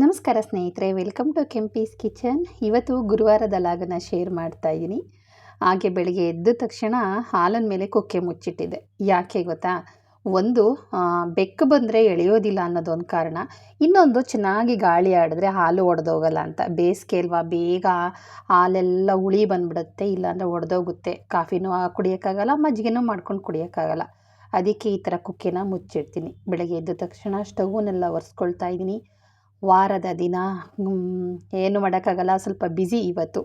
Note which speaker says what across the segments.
Speaker 1: ನಮಸ್ಕಾರ ಸ್ನೇಹಿತರೆ, welcome to Kempi's kitchen. ಇವತ್ತು ಗುರುವಾರದ ಲಾಗನ ಶೇರ್ ಮಾಡ್ತಾ ಇದ್ದೀನಿ. ಹಾಗೆ ಬೆಳಗ್ಗೆ ಎದ್ದ ತಕ್ಷಣ ಹಾಲಿನ ಮೇಲೆ ಕೊಕ್ಕೆ ಮುಚ್ಚಿಟ್ಟಿದೆ ಯಾಕೆ ಗೊತ್ತಾ? ಒಂದು ಬೆಕ್ಕು ಬಂದರೆ ಎಳೆಯೋದಿಲ್ಲ ಅನ್ನೋದೊಂದು ಕಾರಣ. ಇನ್ನೊಂದು, ಚೆನ್ನಾಗಿ ಗಾಳಿ ಆಡಿದ್ರೆ ಹಾಲು ಒಡೆದೋಗಲ್ಲ ಅಂತ. ಬೇಸಿಗೆ ಅಲ್ವಾ, ಬೇಗ ಹಾಲೆಲ್ಲ ಉಳಿ ಬಂದ್ಬಿಡುತ್ತೆ, ಇಲ್ಲಾಂದರೆ ಒಡೆದೋಗುತ್ತೆ. ಕಾಫಿನೂ ಕುಡಿಯೋಕ್ಕಾಗಲ್ಲ, ಮಜ್ಜಿಗೆನೂ ಮಾಡ್ಕೊಂಡು ಕುಡಿಯೋಕ್ಕಾಗಲ್ಲ. ಅದಕ್ಕೆ ಈ ಥರ ಕುಕ್ಕೆನ ಮುಚ್ಚಿಡ್ತೀನಿ. ಬೆಳಗ್ಗೆ ಎದ್ದ ತಕ್ಷಣ ಸ್ಟವ್ವನ್ನೆಲ್ಲ ಒರೆಸ್ಕೊಳ್ತಾ ಇದ್ದೀನಿ. ವಾರದ ದಿನ ಏನು ಮಾಡೋಕ್ಕಾಗಲ್ಲ, ಸ್ವಲ್ಪ ಬ್ಯುಸಿ ಇವತ್ತು.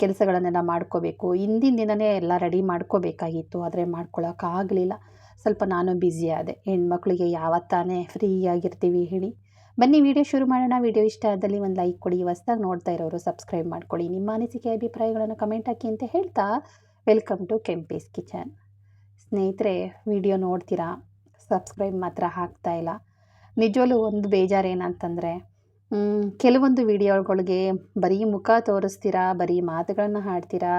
Speaker 1: ಕೆಲಸಗಳನ್ನೆಲ್ಲ ಮಾಡ್ಕೋಬೇಕು. ಹಿಂದಿನ ದಿನವೇ ಎಲ್ಲ ರೆಡಿ ಮಾಡ್ಕೋಬೇಕಾಗಿತ್ತು, ಆದರೆ ಮಾಡ್ಕೊಳ್ಳೋಕ್ಕಾಗಲಿಲ್ಲ ಸ್ವಲ್ಪ ನಾನು ಬ್ಯುಸಿ ಆದೆ. ಹೆಣ್ಮಕ್ಳಿಗೆ ಯಾವತ್ತಾನೇ ಫ್ರೀಯಾಗಿರ್ತೀವಿ ಹೇಳಿ. ಬನ್ನಿ ವಿಡಿಯೋ ಶುರು ಮಾಡೋಣ. ವಿಡಿಯೋ ಇಷ್ಟ ಆದಲ್ಲಿ ಒಂದು ಲೈಕ್ ಕೊಡಿ. ಹೊಸ್ದಾಗಿ ನೋಡ್ತಾ ಇರೋರು ಸಬ್ಸ್ಕ್ರೈಬ್ ಮಾಡ್ಕೊಳ್ಳಿ ನಿಮ್ಮ ಅನಿಸಿಕೆ, ಅಭಿಪ್ರಾಯಗಳನ್ನು ಕಮೆಂಟ್ ಹಾಕಿ ಅಂತ ಹೇಳ್ತಾ ವೆಲ್ಕಮ್ ಟು ಕೆಂಪೀಸ್ ಕಿಚನ್ ಸ್ನೇಹಿತರೆ ವಿಡಿಯೋ ನೋಡ್ತೀರಾ? ಸಬ್ಸ್ಕ್ರೈಬ್ ಮಾತ್ರ ಆಗ್ತಾ ಇಲ್ಲ. ನಿಜವಲ್ಲೂ ಒಂದು ಬೇಜಾರು ಏನಂತಂದರೆ ಕೆಲವೊಂದು ವಿಡಿಯೋಗಳಿಗೆ ಬರೀ ಮುಖ ತೋರಿಸ್ತೀರಾ, ಬರೀ ಮಾತುಗಳನ್ನು ಹಾಡ್ತೀರಾ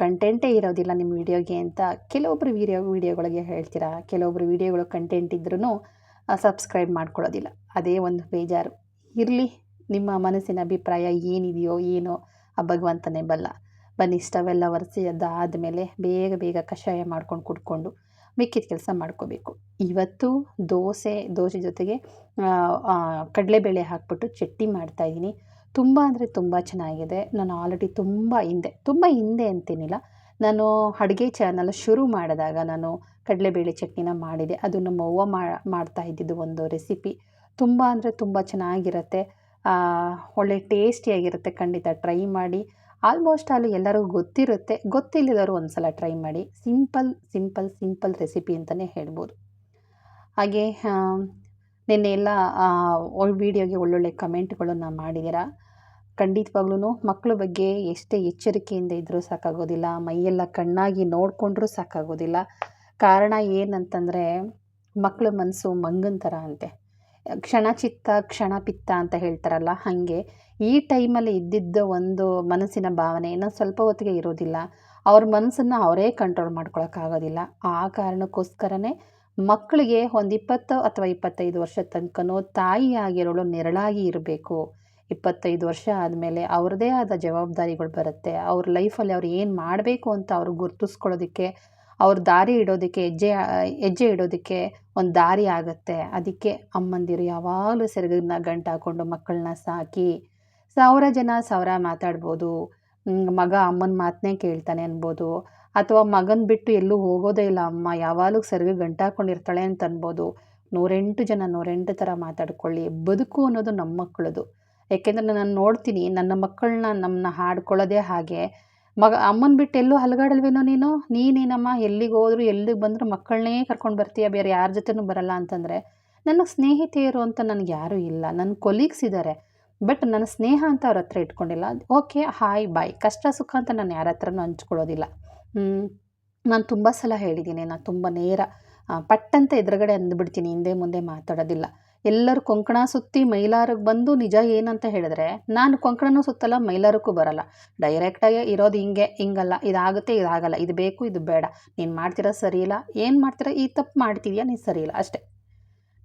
Speaker 1: ಕಂಟೆಂಟೇ ಇರೋದಿಲ್ಲ ನಿಮ್ಮ ವಿಡಿಯೋಗೆ ಅಂತ ಕೆಲವೊಬ್ಬರು ವಿಡಿಯೋ, ವಿಡಿಯೋಗಳಿಗೆ ಹೇಳ್ತೀರಾ ಕೆಲವೊಬ್ಬರು ವಿಡಿಯೋಗಳು ಕಂಟೆಂಟ್ ಇದ್ರೂ ಸಬ್ಸ್ಕ್ರೈಬ್ ಮಾಡ್ಕೊಳ್ಳೋದಿಲ್ಲ. ಅದೇ ಒಂದು ಬೇಜಾರು. ಇರಲಿ, ನಿಮ್ಮ ಮನಸ್ಸಿನ ಅಭಿಪ್ರಾಯ ಏನಿದೆಯೋ, ಏನೋ, ಆ ಭಗವಂತನೇ ಬಲ್ಲ. ಬನ್ನಿ ಸ್ಟವೆಲ್ಲ ಒರೆಸಿ ಅದಾದಮೇಲೆ ಬೇಗ ಬೇಗ ಕಷಾಯ ಮಾಡ್ಕೊಂಡು ಕುಡ್ಕೊಂಡು ಮಿಕ್ಕಿದ ಕೆಲಸ ಮಾಡ್ಕೋಬೇಕು. ಇವತ್ತು ದೋಸೆ ದೋಸೆ ಜೊತೆಗೆ ಕಡಲೆಬೇಳೆ ಹಾಕ್ಬಿಟ್ಟು ಚಟ್ನಿ ಮಾಡ್ತಾಯಿದ್ದೀನಿ ತುಂಬ ಅಂದರೆ ತುಂಬ ಚೆನ್ನಾಗಿದೆ. ನಾನು ಆಲ್ರೆಡಿ ತುಂಬ ಹಿಂದೆ ತುಂಬ ಹಿಂದೆ ಅಂತೇನಿಲ್ಲ. ನಾನು ಅಡುಗೆ ಚಾನಲ್ ಶುರು ಮಾಡಿದಾಗ ನಾನು ಕಡಲೆಬೇಳೆ ಚಟ್ನಿನ ಮಾಡಿದೆ. ಅದು ನಮ್ಮ ಅವ್ವ ಮಾಡ್ತಾ ಇದ್ದಿದ್ದು ಒಂದು ರೆಸಿಪಿ ತುಂಬ ಅಂದರೆ ತುಂಬ ಚೆನ್ನಾಗಿರುತ್ತೆ. ಒಳ್ಳೆ ಟೇಸ್ಟಿಯಾಗಿರುತ್ತೆ ಖಂಡಿತ ಟ್ರೈ ಮಾಡಿ. ಆಲ್ಮೋಸ್ಟ್ ಆಲ್ ಎಲ್ಲರಿಗೂ ಗೊತ್ತಿರುತ್ತೆ, ಗೊತ್ತಿಲ್ಲದವರು ಒಂದು ಸಲ ಟ್ರೈ ಮಾಡಿ. ಸಿಂಪಲ್ ಸಿಂಪಲ್ ಸಿಂಪಲ್ ರೆಸಿಪಿ ಅಂತಲೇ ಹೇಳ್ಬೋದು. ಹಾಗೆ ನಿನ್ನೆ ಎಲ್ಲ ವಿಡಿಯೋಗೆ ಒಳ್ಳೊಳ್ಳೆ ಕಮೆಂಟ್ಗಳನ್ನು ಮಾಡಿದ್ದೀರಾ? ಖಂಡಿತವಾಗ್ಲೂ ಮಕ್ಕಳ ಬಗ್ಗೆ ಎಷ್ಟೇ ಎಚ್ಚರಿಕೆಯಿಂದ ಇದ್ದರೂ ಸಾಕಾಗೋದಿಲ್ಲ. ಮೈಯೆಲ್ಲ ಕಣ್ಣಾಗಿ ನೋಡಿಕೊಂಡ್ರೂ ಸಾಕಾಗೋದಿಲ್ಲ. ಕಾರಣ ಏನಂತಂದರೆ ಮಕ್ಕಳ ಮನಸ್ಸು ಮಂಗನ ಥರ ಅಂತೆ. ಕ್ಷಣ ಚಿತ್ತ, ಕ್ಷಣ ಪಿತ್ತ ಅಂತ ಹೇಳ್ತಾರಲ್ಲ, ಹಾಗೆ. ಈ ಟೈಮಲ್ಲಿ ಇದ್ದಿದ್ದ ಒಂದು ಮನಸ್ಸಿನ ಭಾವನೆ ಇನ್ನೊಂದು ಸ್ವಲ್ಪ ಹೊತ್ತಿಗೆ ಇರೋದಿಲ್ಲ. ಅವ್ರ ಮನಸ್ಸನ್ನು ಅವರೇ ಕಂಟ್ರೋಲ್ ಮಾಡ್ಕೊಳೋಕ್ಕಾಗೋದಿಲ್ಲ. ಆ ಕಾರಣಕ್ಕೋಸ್ಕರನೇ ಮಕ್ಕಳಿಗೆ ಒಂದು ಇಪ್ಪತ್ತು ಅಥವಾ ಇಪ್ಪತ್ತೈದು ವರ್ಷ ತನಕನೂ ತಾಯಿಯಾಗಿರೋಳು ನೆರಳಾಗಿ ಇರಬೇಕು. ಇಪ್ಪತ್ತೈದು ವರ್ಷ ಆದಮೇಲೆ ಅವ್ರದ್ದೇ ಆದ ಜವಾಬ್ದಾರಿಗಳು ಬರುತ್ತೆ. ಅವ್ರ ಲೈಫಲ್ಲಿ ಅವ್ರು ಏನು ಮಾಡಬೇಕು ಅಂತ ಅವ್ರು ಗುರುತಿಸ್ಕೊಳ್ಳೋದಕ್ಕೆ, ಅವ್ರ ದಾರಿ ಇಡೋದಕ್ಕೆ, ಹೆಜ್ಜೆ ಹೆಜ್ಜೆ ಇಡೋದಕ್ಕೆ ಒಂದು ದಾರಿ ಆಗುತ್ತೆ. ಅದಕ್ಕೆ ಅಮ್ಮಂದಿರು ಯಾವಾಗಲೂ ಸೆರಗನ್ನ ಗಂಟು ಹಾಕ್ಕೊಂಡು ಮಕ್ಕಳನ್ನ ಸಾಕಿ ಸಾವಿರ ಜನ ಸಾವಿರ ಮಾತಾಡ್ಬೋದು. ಮಗ ಅಮ್ಮನ ಮಾತನ್ನೇ ಕೇಳ್ತಾನೆ ಅನ್ಬೋದು. ಅಥವಾ ಮಗನ ಬಿಟ್ಟು ಎಲ್ಲೂ ಹೋಗೋದೇ ಇಲ್ಲ, ಅಮ್ಮ, ಯಾವಾಗಲೂ ಸರಿಗೆ ಗಂಟಾಕೊಂಡಿರ್ತಾಳೆ ಅಂತ ಅನ್ಬೋದು. ನೂರೆಂಟು ಜನ ನೂರೆಂಟು ಥರ ಮಾತಾಡ್ಕೊಳ್ಳಿ. ಬದುಕು ಅನ್ನೋದು ನಮ್ಮ ಮಕ್ಕಳದು. ಯಾಕೆಂದರೆ ನಾನು ನೋಡ್ತೀನಿ, ನನ್ನ ಮಕ್ಕಳನ್ನ ನಮ್ಮನ್ನ ಹಾಡ್ಕೊಳ್ಳೋದೇ ಹಾಗೆ. ಮಗ, ಅಮ್ಮನ ಬಿಟ್ಟು ಎಲ್ಲೂ ಹಲಗಾಡಲ್ವೇನೋ ನೀನು? ನೀನೇನಮ್ಮ? ಎಲ್ಲಿಗೆ ಹೋದ್ರು, ಎಲ್ಲಿಗೆ ಬಂದರೂ ಮಕ್ಕಳನ್ನೇ ಕರ್ಕೊಂಡು ಬರ್ತೀಯ? ಬೇರೆ ಯಾರ ಜೊತೆನೂ ಬರಲ್ಲ. ಅಂತಂದರೆ, ನನ್ನ ಸ್ನೇಹಿತೆಯರು ಅಂತ ನನಗೆ ಯಾರೂ ಇಲ್ಲ. ನನ್ನ ಕೊಲೀಗ್ಸ್ ಇದ್ದಾರೆ ಬಟ್ ನನ್ನ ಸ್ನೇಹ ಅಂತ ಅವ್ರ ಹತ್ರ ಇಟ್ಕೊಂಡಿಲ್ಲ. ಓಕೆ ಹಾಯ್ ಬಾಯ್ ಕಷ್ಟ ಸುಖ ಅಂತ ನಾನು ಯಾರ ಹತ್ರನೂ ಹಂಚ್ಕೊಳ್ಳೋದಿಲ್ಲ. ನಾನು ತುಂಬ ಸಲ ಹೇಳಿದ್ದೀನಿ ನಾನು ತುಂಬ ನೇರ ಪಟ್ಟಂತ ಎದುರುಗಡೆ ಅಂದ್ಬಿಡ್ತೀನಿ, ಹಿಂದೆ ಮುಂದೆ ಮಾತಾಡೋದಿಲ್ಲ. ಎಲ್ಲರೂ ಕೊಂಕಣ ಸುತ್ತಿ ಮೈಲಾರಿಗೆ ಬಂದು ನಿಜ ಏನಂತ ಹೇಳಿದ್ರೆ, ನಾನು ಕೊಂಕಣನೂ ಸುತ್ತಲ್ಲ, ಮೈಲಾರಕ್ಕೂ ಬರಲ್ಲ. ಡೈರೆಕ್ಟಾಗಿ ಇರೋದು ಹಿಂಗೆ, ಹಿಂಗಲ್ಲ, ಇದಾಗುತ್ತೆ, ಇದಾಗಲ್ಲ. ಇದು ಬೇಕು, ಇದು ಬೇಡ. ನೀನು ಮಾಡ್ತಿರೋ ಸರಿ ಇಲ್ಲ ಏನು ಮಾಡ್ತೀರ, ಈ ತಪ್ಪು ಮಾಡ್ತಿದ್ಯಾ, ನೀನು ಸರಿ ಇಲ್ಲ ಅಷ್ಟೇ.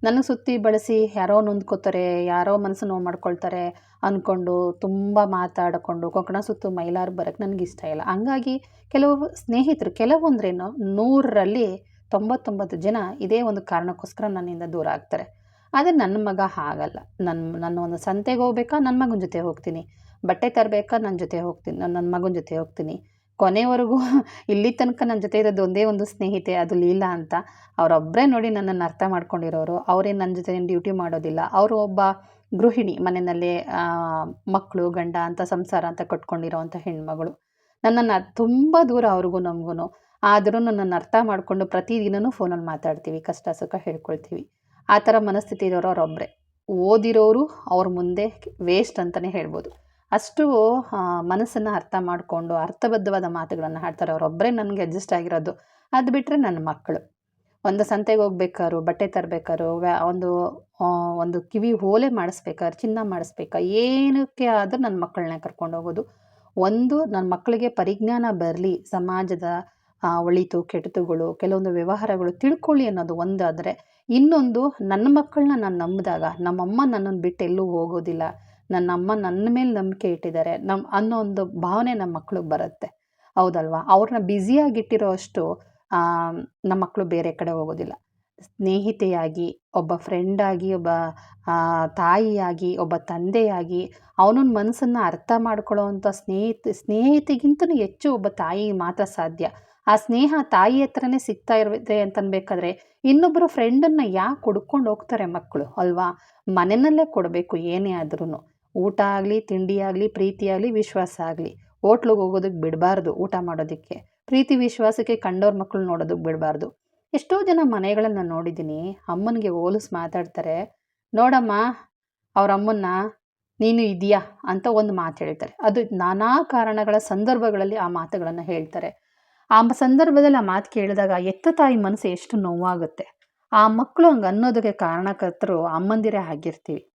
Speaker 1: ನನಗೆ ಸುತ್ತಿ ಬಳಸಿ ಯಾರೋ ನೊಂದ್ಕೋತಾರೆ, ಯಾರೋ ಮನಸ್ಸು ನೋವು ಮಾಡ್ಕೊಳ್ತಾರೆ ಅಂದ್ಕೊಂಡು ತುಂಬ ಮಾತಾಡಿಕೊಂಡು ಕೊಂಕಣ ಸುತ್ತು ಮೈಲಾರು ಬರೋಕ್ಕೆ ನನಗೆ ಇಷ್ಟ ಇಲ್ಲ. ಹಂಗಾಗಿ ಕೆಲವು ಸ್ನೇಹಿತರು, ಕೆಲವೊಂದ್ರೇನು ನೂರರಲ್ಲಿ ತೊಂಬತ್ತೊಂಬತ್ತು ಜನ ಇದೇ ಒಂದು ಕಾರಣಕ್ಕೋಸ್ಕರ ನನ್ನಿಂದ ದೂರ ಆಗ್ತಾರೆ. ಆದರೆ ನನ್ನ ಮಗ ಹಾಗಲ್ಲ. ನನ್ನ ನನ್ನ ಒಂದು ಸಂತೆಗೆ ಹೋಗ್ಬೇಕಾ ನನ್ನ ಮಗನ ಜೊತೆ ಹೋಗ್ತೀನಿ. ಬಟ್ಟೆ ತರಬೇಕಾ ನನ್ನ ಜೊತೆ ಹೋಗ್ತೀನಿ ನನ್ನ ಮಗನ ಜೊತೆ ಹೋಗ್ತೀನಿ. ಕೊನೆವರೆಗೂ ಇಲ್ಲಿ ತನಕ ನನ್ನ ಜೊತೆ ಇರೋದು ಒಂದೇ ಒಂದು ಸ್ನೇಹಿತೆ, ಅದು ಲೀಲಾ ಅಂತ. ಅವರೊಬ್ಬರೇ ನೋಡಿ ನನ್ನನ್ನು ಅರ್ಥ ಮಾಡ್ಕೊಂಡಿರೋರು. ಅವರೇ ನನ್ನ ಜೊತೆ ಡ್ಯೂಟಿ ಮಾಡೋದಿಲ್ಲ. ಅವರು ಒಬ್ಬ ಗೃಹಿಣಿ, ಮನೆಯಲ್ಲೇ ಮಕ್ಕಳು ಗಂಡ ಅಂತ ಸಂಸಾರ ಅಂತ ಕಟ್ಕೊಂಡಿರೋವಂಥ ಹೆಣ್ಮಗಳು. ನನ್ನನ್ನು ತುಂಬ ದೂರ ಅವ್ರಿಗೂ ನಮಗೂ ಆದರೂ ನನ್ನನ್ನು ಅರ್ಥ ಮಾಡಿಕೊಂಡು ಪ್ರತಿದಿನವೂ ಫೋನಲ್ಲಿ ಮಾತಾಡ್ತೀವಿ, ಕಷ್ಟ ಸುಖ ಹೇಳ್ಕೊಳ್ತೀವಿ. ಆ ಥರ ಮನಸ್ಥಿತಿ ಇರೋರು ಅವರೊಬ್ಬರೇ ಓದಿರೋರು ಅವ್ರ ಮುಂದೆ ವೇಸ್ಟ್ ಅಂತಲೇ ಹೇಳ್ಬೋದು. ಅಷ್ಟು ಮನಸ್ಸನ್ನು ಅರ್ಥ ಮಾಡಿಕೊಂಡು ಅರ್ಥಬದ್ಧವಾದ ಮಾತುಗಳನ್ನು ಹಾಡ್ತಾರೆ. ಅವರೊಬ್ಬರೇ ನನಗೆ ಅಡ್ಜಸ್ಟ್ ಆಗಿರೋದು. ಅದು ಬಿಟ್ಟರೆ ನನ್ನ ಮಕ್ಕಳು ಒಂದು ಸಂತೆಗೆ ಹೋಗ್ಬೇಕಾದ್ರು, ಬಟ್ಟೆ ತರಬೇಕಾದ್ರು, ವ್ಯಾ, ಒಂದು ಒಂದು ಕಿವಿ ಓಲೆ ಮಾಡಿಸ್ಬೇಕಾದ್ರೆ, ಚಿನ್ನ ಮಾಡಿಸ್ಬೇಕಾ ಏನಕ್ಕೆ ಆದರೂ ನನ್ನ ಮಕ್ಕಳನ್ನ ಕರ್ಕೊಂಡು ಹೋಗೋದು. ಒಂದು ನನ್ನ ಮಕ್ಕಳಿಗೆ ಪರಿಜ್ಞಾನ ಬರಲಿ, ಸಮಾಜದ ಒಳಿತು, ಕೆಟ್ಟತುಗಳು, ಕೆಲವೊಂದು ವ್ಯವಹಾರಗಳು ತಿಳ್ಕೊಳ್ಳಿ ಅನ್ನೋದು ಒಂದಾದರೆ, ಇನ್ನೊಂದು, ನನ್ನ ಮಕ್ಕಳನ್ನ ನಾನು ನಂಬಿದಾಗ, ನಮ್ಮಮ್ಮ ನನ್ನನ್ನು ಬಿಟ್ಟು ಎಲ್ಲೂ ಹೋಗೋದಿಲ್ಲ. ನನ್ನ ಅಮ್ಮ ನನ್ನ ಮೇಲೆ ನಂಬಿಕೆ ಇಟ್ಟಿದ್ದಾರೆ. ನಮ್ಮ ಅನ್ನೋ ಒಂದು ಭಾವನೆ ನಮ್ಮ ಮಕ್ಳಿಗೆ ಬರುತ್ತೆ. ಹೌದಲ್ವಾ? ಅವ್ರನ್ನ ಬ್ಯುಸಿಯಾಗಿಟ್ಟಿರೋ ಅಷ್ಟು ನಮ್ಮ ಮಕ್ಕಳು ಬೇರೆ ಕಡೆ ಹೋಗೋದಿಲ್ಲ. ಸ್ನೇಹಿತೆಯಾಗಿ, ಒಬ್ಬ ಫ್ರೆಂಡಾಗಿ, ಒಬ್ಬ ತಾಯಿಯಾಗಿ, ಒಬ್ಬ ತಂದೆಯಾಗಿ ಅವನ ಮನಸ್ಸನ್ನು ಅರ್ಥ ಮಾಡ್ಕೊಳ್ಳೋವಂಥ ಸ್ನೇಹಿತ ಸ್ನೇಹಿತೆಗಿಂತಲೂ ಹೆಚ್ಚು ಒಬ್ಬ ತಾಯಿ ಮಾತ್ರ ಸಾಧ್ಯ. ಆ ಸ್ನೇಹ ತಾಯಿ ಹತ್ರನೇ ಸಿಗ್ತಾ ಇರುತ್ತೆ ಅಂತನ್ಬೇಕಾದ್ರೆ ಇನ್ನೊಬ್ಬರು ಫ್ರೆಂಡನ್ನು ಯಾಕೆ ಕೊಡ್ಕೊಂಡು ಹೋಗ್ತಾರೆ ಮಕ್ಕಳು ಅಲ್ವಾ? ಮನೆಯಲ್ಲೇ ಕೊಡಬೇಕು ಏನೇ ಆದ್ರೂ ಊಟ ಆಗಲಿ, ತಿಂಡಿ ಆಗಲಿ, ಪ್ರೀತಿ ಆಗಲಿ, ವಿಶ್ವಾಸ ಆಗಲಿ. ಹೋಟ್ಲಿಗೆ ಹೋಗೋದಕ್ಕೆ ಬಿಡಬಾರ್ದು ಊಟ ಮಾಡೋದಕ್ಕೆ. ಪ್ರೀತಿ, ವಿಶ್ವಾಸಕ್ಕೆ ಕಂಡವ್ರ ಮಕ್ಕಳು ನೋಡೋದಕ್ಕೆ ಬಿಡಬಾರ್ದು. ಎಷ್ಟೋ ಜನ ಮನೆಗಳನ್ನು ನೋಡಿದ್ದೀನಿ, ಅಮ್ಮನಿಗೆ ಹೋಲಿಸ್ ಮಾತಾಡ್ತಾರೆ, ನೋಡಮ್ಮ, ಅವ್ರ ಅಮ್ಮನ್ನ ನೀನು ಇದೆಯಾ? ಅಂತ ಒಂದು ಮಾತು ಹೇಳ್ತಾರೆ. ಅದು ನಾನಾ ಕಾರಣಗಳ ಸಂದರ್ಭಗಳಲ್ಲಿ ಆ ಮಾತುಗಳನ್ನು ಹೇಳ್ತಾರೆ. ಆ ಸಂದರ್ಭದಲ್ಲಿ ಆ ಮಾತು ಕೇಳಿದಾಗ ಎತ್ತ ತಾಯಿ ಮನಸ್ಸು ಎಷ್ಟು ನೋವಾಗುತ್ತೆ. ಆ ಮಕ್ಕಳು ಹಂಗೆ ಅನ್ನೋದಕ್ಕೆ ಕಾರಣಕರ್ತರು ಅಮ್ಮಂದಿರೇ ಆಗಿರ್ತೀವಿ.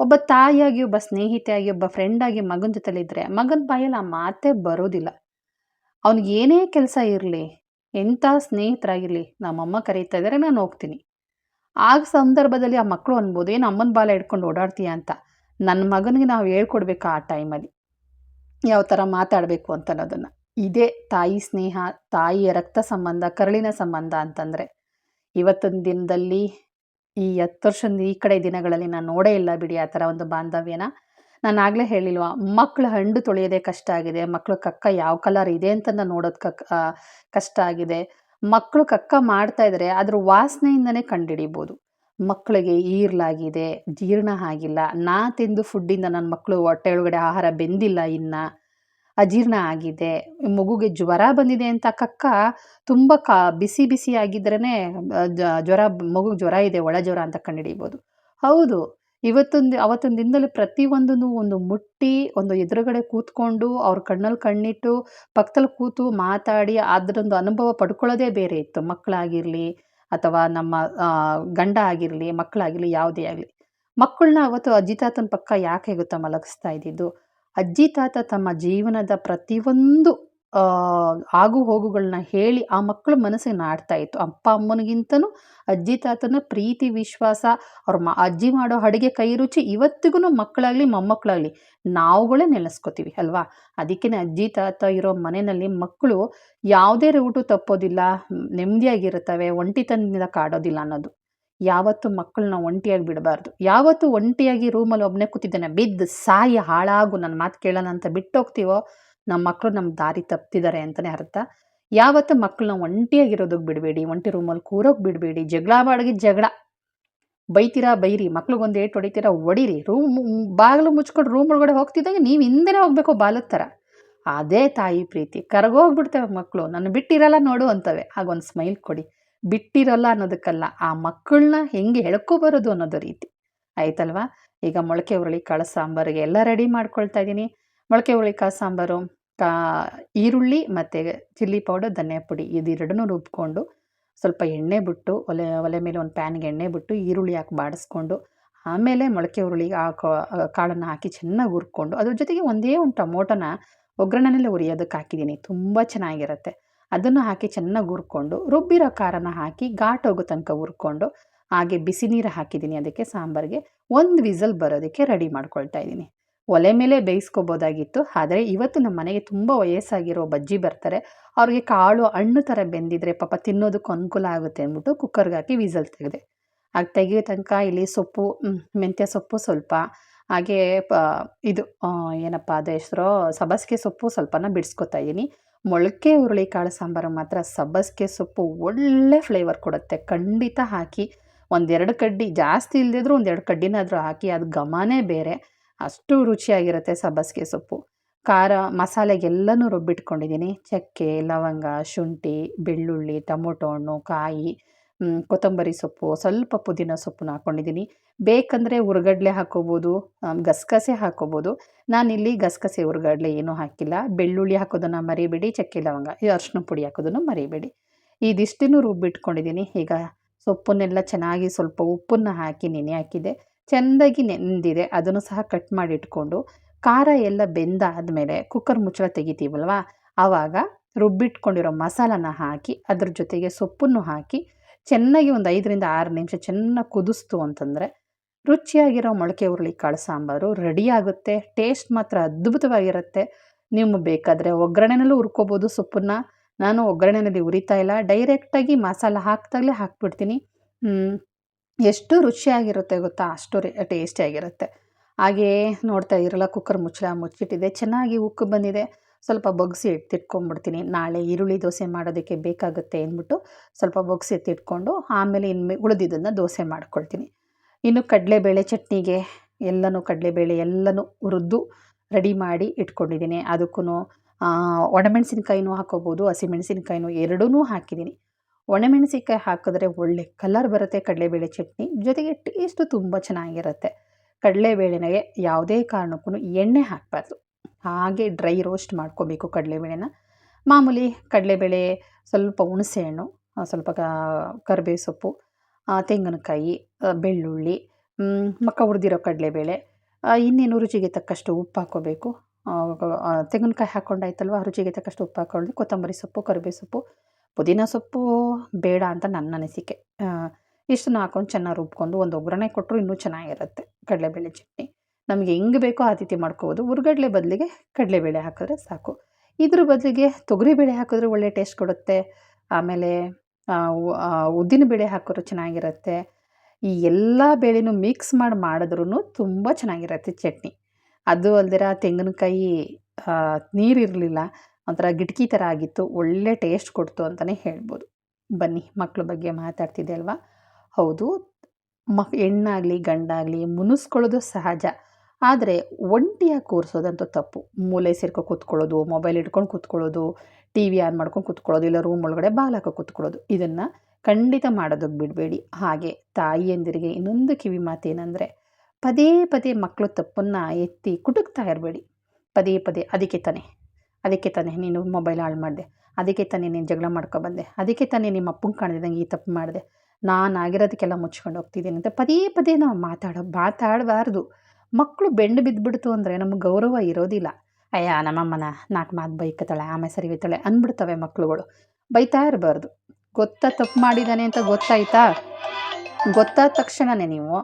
Speaker 1: ಒಬ್ಬ ತಾಯಿಯಾಗಿ, ಒಬ್ಬ ಸ್ನೇಹಿತೆಯಾಗಿ, ಒಬ್ಬ ಫ್ರೆಂಡಾಗಿ ಮಗನ ಜೊತೆಲಿದ್ದರೆ ಮಗನ ಬಾಯಲ್ಲಿ ಆ ಮಾತೇ ಬರೋದಿಲ್ಲ. ಅವ್ನಿಗೆ ಏನೇ ಕೆಲಸ ಇರಲಿ, ಎಂಥ ಸ್ನೇಹಿತರಾಗಿರಲಿ, ನಮ್ಮಮ್ಮ ಕರೀತಾ ಇದ್ದಾರೆ ನಾನು ಹೋಗ್ತೀನಿ. ಆಗ ಸಂದರ್ಭದಲ್ಲಿ ಆ ಮಕ್ಕಳು ಅನ್ಬೋದು, ಏನು ಅಮ್ಮನ ಬಾಲ ಹಿಡ್ಕೊಂಡು ಓಡಾಡ್ತೀಯ ಅಂತ. ನನ್ನ ಮಗನಿಗೆ ನಾವು ಹೇಳ್ಕೊಡ್ಬೇಕು ಆ ಟೈಮಲ್ಲಿ? ಯಾವ ಥರ ಮಾತಾಡಬೇಕು ಅಂತ ಅನ್ನೋದನ್ನು ಇದೇ ತಾಯಿ ಸ್ನೇಹ, ತಾಯಿಯ ರಕ್ತ ಸಂಬಂಧ, ಕರಳಿನ ಸಂಬಂಧ ಅಂತಂದರೆ, ಇವತ್ತಿನ ದಿನದಲ್ಲಿ ಈ ಹತ್ತು ವರ್ಷದ ಈ ಕಡೆ ದಿನಗಳಲ್ಲಿ ನಾನು ನೋಡೇ ಇಲ್ಲ ಬಿಡಿ ಆ ಥರ ಒಂದು ಬಾಂಧವ್ಯನ. ನಾನು ಆಗಲೇ ಹೇಳಿಲ್ವಾ ಮಕ್ಕಳು ಹಂಡು ತೊಳೆಯೋದೇ ಕಷ್ಟ ಆಗಿದೆ ಮಕ್ಕಳು ಕಕ್ಕ ಯಾವ ಕಲರ್ ಇದೆ ಅಂತ ನೋಡೋದು ಕಕ್ ಕಷ್ಟ ಆಗಿದೆ. ಮಕ್ಕಳು ಕಕ್ಕ ಮಾಡ್ತಾ ಇದ್ದಾರೆ ಅದ್ರ ವಾಸನೆಯಿಂದನೇ ಕಂಡುಹಿಡಿಬೋದು ಮಕ್ಕಳಿಗೆ ಈರ್ಲಾಗಿದೆ, ಜೀರ್ಣ ಆಗಿಲ್ಲ, ನಾ ತಿಂದು ಫುಡ್ಡಿಂದ ನನ್ನ ಮಕ್ಕಳು ಹೊಟ್ಟೆ ಒಳಗಡೆ ಆಹಾರ ಬೆಂದಿಲ್ಲ ಇನ್ನು. ಅಜೀರ್ಣ ಆಗಿದೆ, ಮಗುಗೆ ಜ್ವರ ಬಂದಿದೆ ಅಂತ ಕಕ್ಕ ತುಂಬ ಕಾ, ಬಿಸಿ ಬಿಸಿ ಆಗಿದ್ರೇ ಜ್ವರ ಮಗುಗೆ ಜ್ವರ ಇದೆ, ಒಳ ಜ್ವರ ಅಂತ ಕಂಡುಹಿಡಿಬೋದು ಹೌದು, ಇವತ್ತೊಂದು, ಅವತ್ತೊಂದು ದಿನದಲ್ಲಿ ಪ್ರತಿಯೊಂದನ್ನು ಒಂದು ಮುಟ್ಟಿ, ಒಂದು ಎದುರುಗಡೆ ಕೂತ್ಕೊಂಡು ಅವ್ರ ಕಣ್ಣಲ್ಲಿ ಕಣ್ಣಿಟ್ಟು ಪಕ್ಕದಲ್ಲಿ ಕೂತು ಮಾತಾಡಿ ಅದರೊಂದು ಅನುಭವ ಪಡ್ಕೊಳ್ಳೋದೇ ಬೇರೆ ಇತ್ತು. ಮಕ್ಕಳಾಗಿರಲಿ ಅಥವಾ ನಮ್ಮ ಗಂಡ ಆಗಿರಲಿ ಮಕ್ಕಳಾಗಿರಲಿ ಯಾವುದೇ ಆಗಲಿ. ಮಕ್ಕಳನ್ನ ಅವತ್ತು ಅಜ್ಜಿ ಪಕ್ಕ ಯಾಕೆ ಗೊತ್ತಾ ಮಲಗಿಸ್ತಾ ಇದ್ದಿದ್ದು? ಅಜ್ಜಿ ತಾತ ತಮ್ಮ ಜೀವನದ ಪ್ರತಿಯೊಂದು ಆಗು ಹೋಗುಗಳನ್ನ ಹೇಳಿ ಆ ಮಕ್ಕಳ ಮನಸ್ಸಿಗೆ ನಾಡ್ತಾ ಇತ್ತು. ಅಪ್ಪ ಅಮ್ಮನಿಗಿಂತನೂ ಅಜ್ಜಿ ತಾತನ ಪ್ರೀತಿ, ವಿಶ್ವಾಸ, ಅವ್ರ ಮ, ಅಜ್ಜಿ ಮಾಡೋ ಅಡುಗೆ ಕೈ ರುಚಿ ಇವತ್ತಿಗೂ ಮಕ್ಕಳಾಗಲಿ, ಮೊಮ್ಮಕ್ಕಳಾಗಲಿ ನಾವುಗಳೇ ನೆಲೆಸ್ಕೋತೀವಿ, ಅಲ್ವಾ? ಅದಕ್ಕೇ ಅಜ್ಜಿ ತಾತ ಇರೋ ಮನೆಯಲ್ಲಿ ಮಕ್ಕಳು ಯಾವುದೇ ರೂಟು ತಪ್ಪೋದಿಲ್ಲ, ನೆಮ್ಮದಿಯಾಗಿರುತ್ತವೆ, ಒಂಟಿತನದಿಂದ ಕಾಡೋದಿಲ್ಲ ಅನ್ನೋದು. ಯಾವತ್ತು ಮಕ್ಕಳನ್ನ ಒಂಟಿಯಾಗಿ ಬಿಡಬಾರ್ದು. ಯಾವತ್ತು ಒಂಟಿಯಾಗಿ ರೂಮಲ್ಲಿ ಒಬ್ಬನೇ ಕೂತಿದ್ದಾನೆ, ಬಿದ್ದು ಸಾಯಿ ಹಾಳಾಗು ನನ್ನ ಮಾತು ಕೇಳೋಣ ಅಂತ ಬಿಟ್ಟೋಗ್ತೀವೋ ನಮ್ಮ ಮಕ್ಕಳು ನಮ್ಮ ದಾರಿ ತಪ್ತಿದ್ದಾರೆ ಅಂತಲೇ ಅರ್ಥ. ಯಾವತ್ತು ಮಕ್ಕಳನ್ನ ಒಂಟಿಯಾಗಿರೋದಕ್ಕೆ ಬಿಡಬೇಡಿ, ಒಂಟಿ ರೂಮಲ್ಲಿ ಕೂರೋಕೆ ಬಿಡಬೇಡಿ, ಜಗಳ ಬಾಡಿಗೆ ಜಗಳ. ಬೈತೀರಾ, ಬೈರಿ, ಮಕ್ಳಿಗೊಂದು ಏಟು ಹೊಡಿತೀರಾ, ಹೊಡೀರಿ. ರೂಮ್ ಬಾಗಿಲು ಮುಚ್ಕೊಂಡು ರೂಮ್ ಒಳಗಡೆ ಹೋಗ್ತಿದ್ದಂಗೆ ನೀವು ಹಿಂದೆನೇ ಹೋಗ್ಬೇಕು ಬಾಲದ ಥರ. ಅದೇ ತಾಯಿ ಪ್ರೀತಿ. ಕರಗೋಗ್ಬಿಡ್ತವೆ ಮಕ್ಕಳು ನನ್ನ ಬಿಟ್ಟಿರಲ್ಲ ನೋಡು ಅಂತವೆ. ಹಾಗೊಂದು ಸ್ಮೈಲ್ ಕೊಡಿ. ಬಿಟ್ಟಿರಲ್ಲ ಅನ್ನೋದಕ್ಕಲ್ಲ, ಆ ಮಕ್ಕಳನ್ನ ಹೆಂಗೆ ಎಳ್ಕೊಬರೋದು ಅನ್ನೋದು ರೀತಿ. ಆಯ್ತಲ್ವಾ? ಈಗ ಮೊಳಕೆ ಹುರುಳಿ ಕಾಳು ಸಾಂಬಾರಿಗೆ ಎಲ್ಲ ರೆಡಿ ಮಾಡ್ಕೊಳ್ತಾ ಇದ್ದೀನಿ. ಮೊಳಕೆ ಹುರುಳಿ ಕಾಳು ಸಾಂಬಾರು, ಕಾ, ಈರುಳ್ಳಿ ಮತ್ತು ಚಿಲ್ಲಿ ಪೌಡರ್, ಧನಿಯಾ ಪುಡಿ ಇದೆರಡನ್ನೂ ರುಬ್ಕೊಂಡು ಸ್ವಲ್ಪ ಎಣ್ಣೆ ಬಿಟ್ಟು, ಒಲೆ ಒಲೆ ಮೇಲೆ ಒಂದು ಪ್ಯಾನ್ಗೆ ಎಣ್ಣೆ ಬಿಟ್ಟು ಈರುಳ್ಳಿ ಹಾಕಿ ಬಾಡಿಸ್ಕೊಂಡು, ಆಮೇಲೆ ಮೊಳಕೆ ಹುರುಳಿಗೆ ಆ ಕಾಳನ್ನು ಹಾಕಿ ಚೆನ್ನಾಗಿ ಹುರ್ಕೊಂಡು, ಅದ್ರ ಜೊತೆಗೆ ಒಂದೇ ಒಂದು ಟೊಮೊಟೊನ ಒಗ್ಗರಣೆಯಲ್ಲೇ ಹುರಿಯೋದಕ್ಕೆ ಹಾಕಿದ್ದೀನಿ. ತುಂಬ ಚೆನ್ನಾಗಿರುತ್ತೆ. ಅದನ್ನು ಹಾಕಿ ಚೆನ್ನಾಗಿ ಹುರ್ಕೊಂಡು, ರುಬ್ಬಿರೋ ಖಾರನ ಹಾಕಿ ಘಾಟೋಗೋ ಹೋಗೋ ತನಕ ಹುರ್ಕೊಂಡು, ಹಾಗೆ ಬಿಸಿ ನೀರು ಹಾಕಿದ್ದೀನಿ ಅದಕ್ಕೆ ಸಾಂಬಾರಿಗೆ. ಒಂದು ವಿಸಲ್ ಬರೋದಕ್ಕೆ ರೆಡಿ ಮಾಡ್ಕೊಳ್ತಾ ಇದ್ದೀನಿ. ಒಲೆ ಮೇಲೆ ಬೇಯಿಸ್ಕೋಬೋದಾಗಿತ್ತು, ಆದರೆ ಇವತ್ತು ನಮ್ಮ ಮನೆಗೆ ತುಂಬ ವಯಸ್ಸಾಗಿರೋ ಬಜ್ಜಿ ಬರ್ತಾರೆ. ಅವ್ರಿಗೆ ಕಾಳು ಹಣ್ಣು ಥರ ಬೆಂದಿದ್ರೆ ಪಾಪ ತಿನ್ನೋದಕ್ಕೆ ಅನುಕೂಲ ಆಗುತ್ತೆ ಅಂದ್ಬಿಟ್ಟು ಕುಕ್ಕರ್ಗೆ ಹಾಕಿ ವಿಸಲ್ ತೆಗೆದೆ. ಆಗ ತೆಗೆಯೋ ತನಕ ಇಲ್ಲಿ ಸೊಪ್ಪು ಮೆಂತ್ಯ ಸೊಪ್ಪು ಸ್ವಲ್ಪ, ಹಾಗೆ ಇದು ಏನಪ್ಪ ಅದು ಹೆಸರು? ಸಬಸಿಗೆ ಸೊಪ್ಪು ಸ್ವಲ್ಪನ ಬಿಡಿಸ್ಕೊತಾ ಇದ್ದೀನಿ. ಮೊಳಕೆ ಹುರುಳಿಕಾಳು ಸಾಂಬಾರು ಮಾತ್ರ ಸಬ್ಬಸಿಗೆ ಸೊಪ್ಪು ಒಳ್ಳೆ ಫ್ಲೇವರ್ ಕೊಡುತ್ತೆ. ಖಂಡಿತ ಹಾಕಿ ಒಂದೆರಡು ಕಡ್ಡಿ, ಜಾಸ್ತಿ ಇಲ್ಲದಿದ್ರೂ ಒಂದೆರಡು ಕಡ್ಡಿನಾದರೂ ಹಾಕಿ ಅದು ಘಮನೇ ಬೇರೆ. ಅಷ್ಟು ರುಚಿಯಾಗಿರುತ್ತೆ ಸಬ್ಬಸಿಗೆ ಸೊಪ್ಪು. ಖಾರ ಮಸಾಲೆಗೆಲ್ಲನೂ ರುಬ್ಬಿಟ್ಕೊಂಡಿದ್ದೀನಿ. ಚಕ್ಕೆ, ಲವಂಗ, ಶುಂಠಿ, ಬೆಳ್ಳುಳ್ಳಿ, ಟೊಮೊಟೊ ಹಣ್ಣು, ಕಾಯಿ. ಕೊತ್ತಂಬರಿ ಸೊಪ್ಪು, ಸ್ವಲ್ಪ ಪುದೀನ ಸೊಪ್ಪನ್ನ ಹಾಕ್ಕೊಂಡಿದ್ದೀನಿ ಬೇಕಂದರೆ ಹುರ್ಗಡ್ಲೆ ಹಾಕೋಬೋದು ಗಸಗಸೆ ಹಾಕೋಬೋದು. ನಾನಿಲ್ಲಿ ಗಸಗಸೆ ಹುರ್ಗಡ್ಲೆ ಏನೂ ಹಾಕಿಲ್ಲ. ಬೆಳ್ಳುಳ್ಳಿ ಹಾಕೋದನ್ನು ಮರಿಬೇಡಿ, ಚಕ್ಕೆ ಲವಂಗ, ಈ ಅರಿಶಿನ ಪುಡಿ ಹಾಕೋದನ್ನು ಮರಿಬೇಡಿ. ಇದಿಷ್ಟನ್ನು ರುಬ್ಬಿಟ್ಕೊಂಡಿದ್ದೀನಿ ಈಗ ಸೊಪ್ಪನ್ನೆಲ್ಲ ಚೆನ್ನಾಗಿ ಸ್ವಲ್ಪ ಉಪ್ಪನ್ನು ಹಾಕಿ ನೆನೆ ಹಾಕಿದೆ. ಚೆಂದಾಗಿ ನೆಂದಿದೆ. ಅದನ್ನು ಸಹ ಕಟ್ ಮಾಡಿ ಇಟ್ಕೊಂಡು ಖಾರ ಎಲ್ಲ ಬೆಂದಾದಮೇಲೆ ಕುಕ್ಕರ್ ಮುಚ್ಚಳ ತೆಗಿತೀವಲ್ವಾ? ಆವಾಗ ರುಬ್ಬಿಟ್ಕೊಂಡಿರೋ ಮಸಾಲಾನ ಹಾಕಿ, ಅದ್ರ ಜೊತೆಗೆ ಸೊಪ್ಪನ್ನು ಹಾಕಿ ಚೆನ್ನಾಗಿ ಒಂದು ಐದರಿಂದ ಆರು ನಿಮಿಷ ಚೆನ್ನಾಗಿ ಕುದಿಸ್ತು ಅಂತಂದರೆ ರುಚಿಯಾಗಿರೋ ಮೊಳಕೆ ಹುರುಳಿಕಾಳು ಸಾಂಬಾರು ರೆಡಿ ಆಗುತ್ತೆ. ಟೇಸ್ಟ್ ಮಾತ್ರ ಅದ್ಭುತವಾಗಿರುತ್ತೆ. ನೀವು ಬೇಕಾದರೆ ಒಗ್ಗರಣೆನಲ್ಲೂ ಹುರ್ಕೋಬೋದು ಸೊಪ್ಪನ್ನು. ನಾನು ಒಗ್ಗರಣೆನಲ್ಲಿ ಉರಿತಾ ಇಲ್ಲ. ಡೈರೆಕ್ಟಾಗಿ ಮಸಾಲ ಹಾಕ್ದಾಗಲೇ ಹಾಕ್ಬಿಡ್ತೀನಿ. ಎಷ್ಟು ರುಚಿಯಾಗಿರುತ್ತೆ ಗೊತ್ತಾ? ಅಷ್ಟು ಟೇಸ್ಟಿಯಾಗಿರುತ್ತೆ ಹಾಗೇ ನೋಡ್ತಾ ಇರಲ್ಲ ಕುಕ್ಕರ್ ಮುಚ್ಚಳ ಮುಚ್ಚಿಟ್ಟಿದೆ. ಚೆನ್ನಾಗಿ ಉಕ್ಕು ಬಂದಿದೆ. ಸ್ವಲ್ಪ ಬಗ್ಸಿ ಎತ್ತಿಟ್ಕೊಂಡ್ಬಿಡ್ತೀನಿ ನಾಳೆ ಈರುಳ್ಳಿ ದೋಸೆ ಮಾಡೋದಕ್ಕೆ ಬೇಕಾಗುತ್ತೆ ಅಂದ್ಬಿಟ್ಟು ಸ್ವಲ್ಪ ಬಗ್ಸಿ ಎತ್ತಿಟ್ಕೊಂಡು ಆಮೇಲೆ ಇನ್ಮೆ ಉಳಿದಿದ್ದನ್ನು ದೋಸೆ ಮಾಡ್ಕೊಳ್ತೀನಿ. ಇನ್ನು ಕಡಲೆಬೇಳೆ ಚಟ್ನಿಗೆ ಎಲ್ಲನೂ ಕಡಲೆಬೇಳೆ ಎಲ್ಲನೂ ಹುರಿದು ರೆಡಿ ಮಾಡಿ ಇಟ್ಕೊಂಡಿದ್ದೀನಿ. ಅದಕ್ಕೂ ಒಣಮೆಣಸಿನ್ಕಾಯಿನೂ ಹಾಕೋಬೋದು, ಹಸಿಮೆಣಸಿನ್ಕಾಯಿನೂ ಎರಡೂ ಹಾಕಿದ್ದೀನಿ. ಒಣಮೆಣಸಿನ್ಕಾಯಿ ಹಾಕಿದ್ರೆ ಒಳ್ಳೆ ಕಲರ್ ಬರುತ್ತೆ ಕಡಲೆಬೇಳೆ ಚಟ್ನಿ. ಜೊತೆಗೆ ಟೇಸ್ಟು ತುಂಬ ಚೆನ್ನಾಗಿರುತ್ತೆ. ಕಡಲೆಬೇಳೆನಾಗೆ ಯಾವುದೇ ಕಾರಣಕ್ಕೂ ಎಣ್ಣೆ ಹಾಕಬಾರ್ದು. ಹಾಗೆ ಡ್ರೈ ರೋಸ್ಟ್ ಮಾಡ್ಕೋಬೇಕು ಕಡಲೆಬೇಳೆನ. ಮಾಮೂಲಿ ಕಡಲೆಬೇಳೆ ಸ್ವಲ್ಪ ಹುಣಸೆಹಣ್ಣು ಸ್ವಲ್ಪ ಕರಿಬೇವು ಸೊಪ್ಪು ತೆಂಗಿನಕಾಯಿ ಬೆಳ್ಳುಳ್ಳಿ ಮಕ್ಕ ಹುರಿದಿರೋ ಕಡಲೆಬೇಳೆ ಇನ್ನೇನು ರುಚಿಗೆ ತಕ್ಕಷ್ಟು ಉಪ್ಪು ಹಾಕ್ಕೋಬೇಕು. ತೆಂಗಿನಕಾಯಿ ಹಾಕ್ಕೊಂಡಾಯ್ತಲ್ವ, ರುಚಿಗೆ ತಕ್ಕಷ್ಟು ಉಪ್ಪು ಹಾಕ್ಕೊಂಡು ಕೊತ್ತಂಬರಿ ಸೊಪ್ಪು ಕರಿಬೇವು ಸೊಪ್ಪು ಪುದೀನ ಸೊಪ್ಪು ಬೇಡ ಅಂತ ನನ್ನ ಅನಿಸಿಕೆ. ಇಷ್ಟನ್ನು ಹಾಕ್ಕೊಂಡು ಚೆನ್ನಾಗಿ ರುಬ್ಕೊಂಡು ಒಂದು ಒಗ್ಗರಣೆ ಕೊಟ್ಟರು ಇನ್ನೂ ಚೆನ್ನಾಗಿರುತ್ತೆ ಕಡಲೆಬೇಳೆ ಚಟ್ನಿ. ನಮಗೆ ಹೆಂಗೆ ಬೇಕೋ ಆ ರೀತಿ ಮಾಡ್ಕೋಬೋದು. ಹುರ್ಗಡ್ಲೆ ಬದಲಿಗೆ ಕಡಲೆಬೇಳೆ ಹಾಕಿದ್ರೆ ಸಾಕು. ಇದ್ರ ಬದಲಿಗೆ ತೊಗರಿ ಬೇಳೆ ಹಾಕಿದ್ರೆ ಒಳ್ಳೆ ಟೇಸ್ಟ್ ಕೊಡುತ್ತೆ. ಆಮೇಲೆ ಉದ್ದಿನ ಬೇಳೆ ಹಾಕಿದ್ರು ಚೆನ್ನಾಗಿರುತ್ತೆ. ಈ ಎಲ್ಲ ಬೇಳೆನೂ ಮಿಕ್ಸ್ ಮಾಡಿ ಮಾಡಿದ್ರೂ ತುಂಬ ಚೆನ್ನಾಗಿರುತ್ತೆ ಚಟ್ನಿ. ಅದು ಅಲ್ದಿರ ತೆಂಗಿನಕಾಯಿ ನೀರಿರಲಿಲ್ಲ ಒಂಥರ ಗಿಟಕಿ ಥರ ಆಗಿತ್ತು. ಒಳ್ಳೆ ಟೇಸ್ಟ್ ಕೊಡ್ತು ಅಂತಲೇ ಹೇಳ್ಬೋದು. ಬನ್ನಿ ಮಕ್ಕಳ ಬಗ್ಗೆ ಮಾತಾಡ್ತಿದ್ದೆ ಅಲ್ವಾ? ಹೌದು ಮ ಹೆಣ್ಣಾಗಲಿ ಗಂಡಾಗಲಿ ಮುನಿಸ್ಕೊಳ್ಳೋದು ಸಹಜ. ಆದರೆ ಒಂಟಿಯಾಗಿ ಕೂರಿಸೋದಂತೂ ತಪ್ಪು. ಮೂಲೆ ಸೇರ್ಕೊ ಕೂತ್ಕೊಳ್ಳೋದು ಮೊಬೈಲ್ ಇಟ್ಕೊಂಡು ಕೂತ್ಕೊಳ್ಳೋದು ಟಿ ವಿ ಆನ್ ಮಾಡ್ಕೊಂಡು ಕೂತ್ಕೊಳ್ಳೋದು, ಇಲ್ಲ ರೂಮ್ ಒಳಗಡೆ ಬಾಲಾಕ ಕೂತ್ಕೊಳ್ಳೋದು. ಇದನ್ನು ಖಂಡಿತ ಮಾಡೋದಕ್ಕೆ ಬಿಡಬೇಡಿ. ಹಾಗೆ ತಾಯಿಯಂದಿರಿಗೆ ಇನ್ನೊಂದು ಕಿವಿ ಮಾತೇನೆಂದರೆ, ಪದೇ ಪದೇ ಮಕ್ಕಳು ತಪ್ಪನ್ನು ಎತ್ತಿ ಕುಟುಕ್ತಾ ಇರಬೇಡಿ. ಪದೇ ಪದೇ ಅದಕ್ಕೆ ತಾನೆ ಅದಕ್ಕೆ ತಾನೆ ನೀನು ಮೊಬೈಲ್ ಹಾಳು ಮಾಡಿದೆ. ಅದಕ್ಕೆ ತಾನೇ ನೀನು ಜಗಳ ಮಾಡ್ಕೊಬಂದೆ ಅದಕ್ಕೆ ತಾನೇ ನಿಮ್ಮ ಅಪ್ಪಂಗೆ ಕಾಣ್ದಿದ್ದಂಗೆ ಈ ತಪ್ಪು ಮಾಡಿದೆ. ನಾನು ಆಗಿರೋದಕ್ಕೆಲ್ಲ ಮುಚ್ಕೊಂಡು ಹೋಗ್ತಿದ್ದೀನಿ ಅಂತ ಪದೇ ಪದೇ ನಾವು ಮಾತಾಡೋ, ಮಾತಾಡಬಾರ್ದು. ಮಕ್ಕಳು ಬೆಂಡು ಬಿದ್ದುಬಿಡ್ತು ಅಂದರೆ ನಮಗೆ ಗೌರವ ಇರೋದಿಲ್ಲ. ಅಯ್ಯ, ನಮ್ಮಮ್ಮನ ನಾಲ್ಕು ಮಾತು ಬೈಕತ್ತಾಳೆ, ಆಮೇಲೆ ಸರಿ ಹೋಯ್ತಾಳೆ ಅಂದ್ಬಿಡ್ತವೆ ಮಕ್ಕಳುಗಳು ಬೈತಾ ಇರಬಾರ್ದು. ಗೊತ್ತಾ ತಪ್ಪು ಮಾಡಿದ್ದಾನೆ ಅಂತ ಗೊತ್ತಾಯ್ತಾ? ಗೊತ್ತಾದ ತಕ್ಷಣವೇ ನೀವು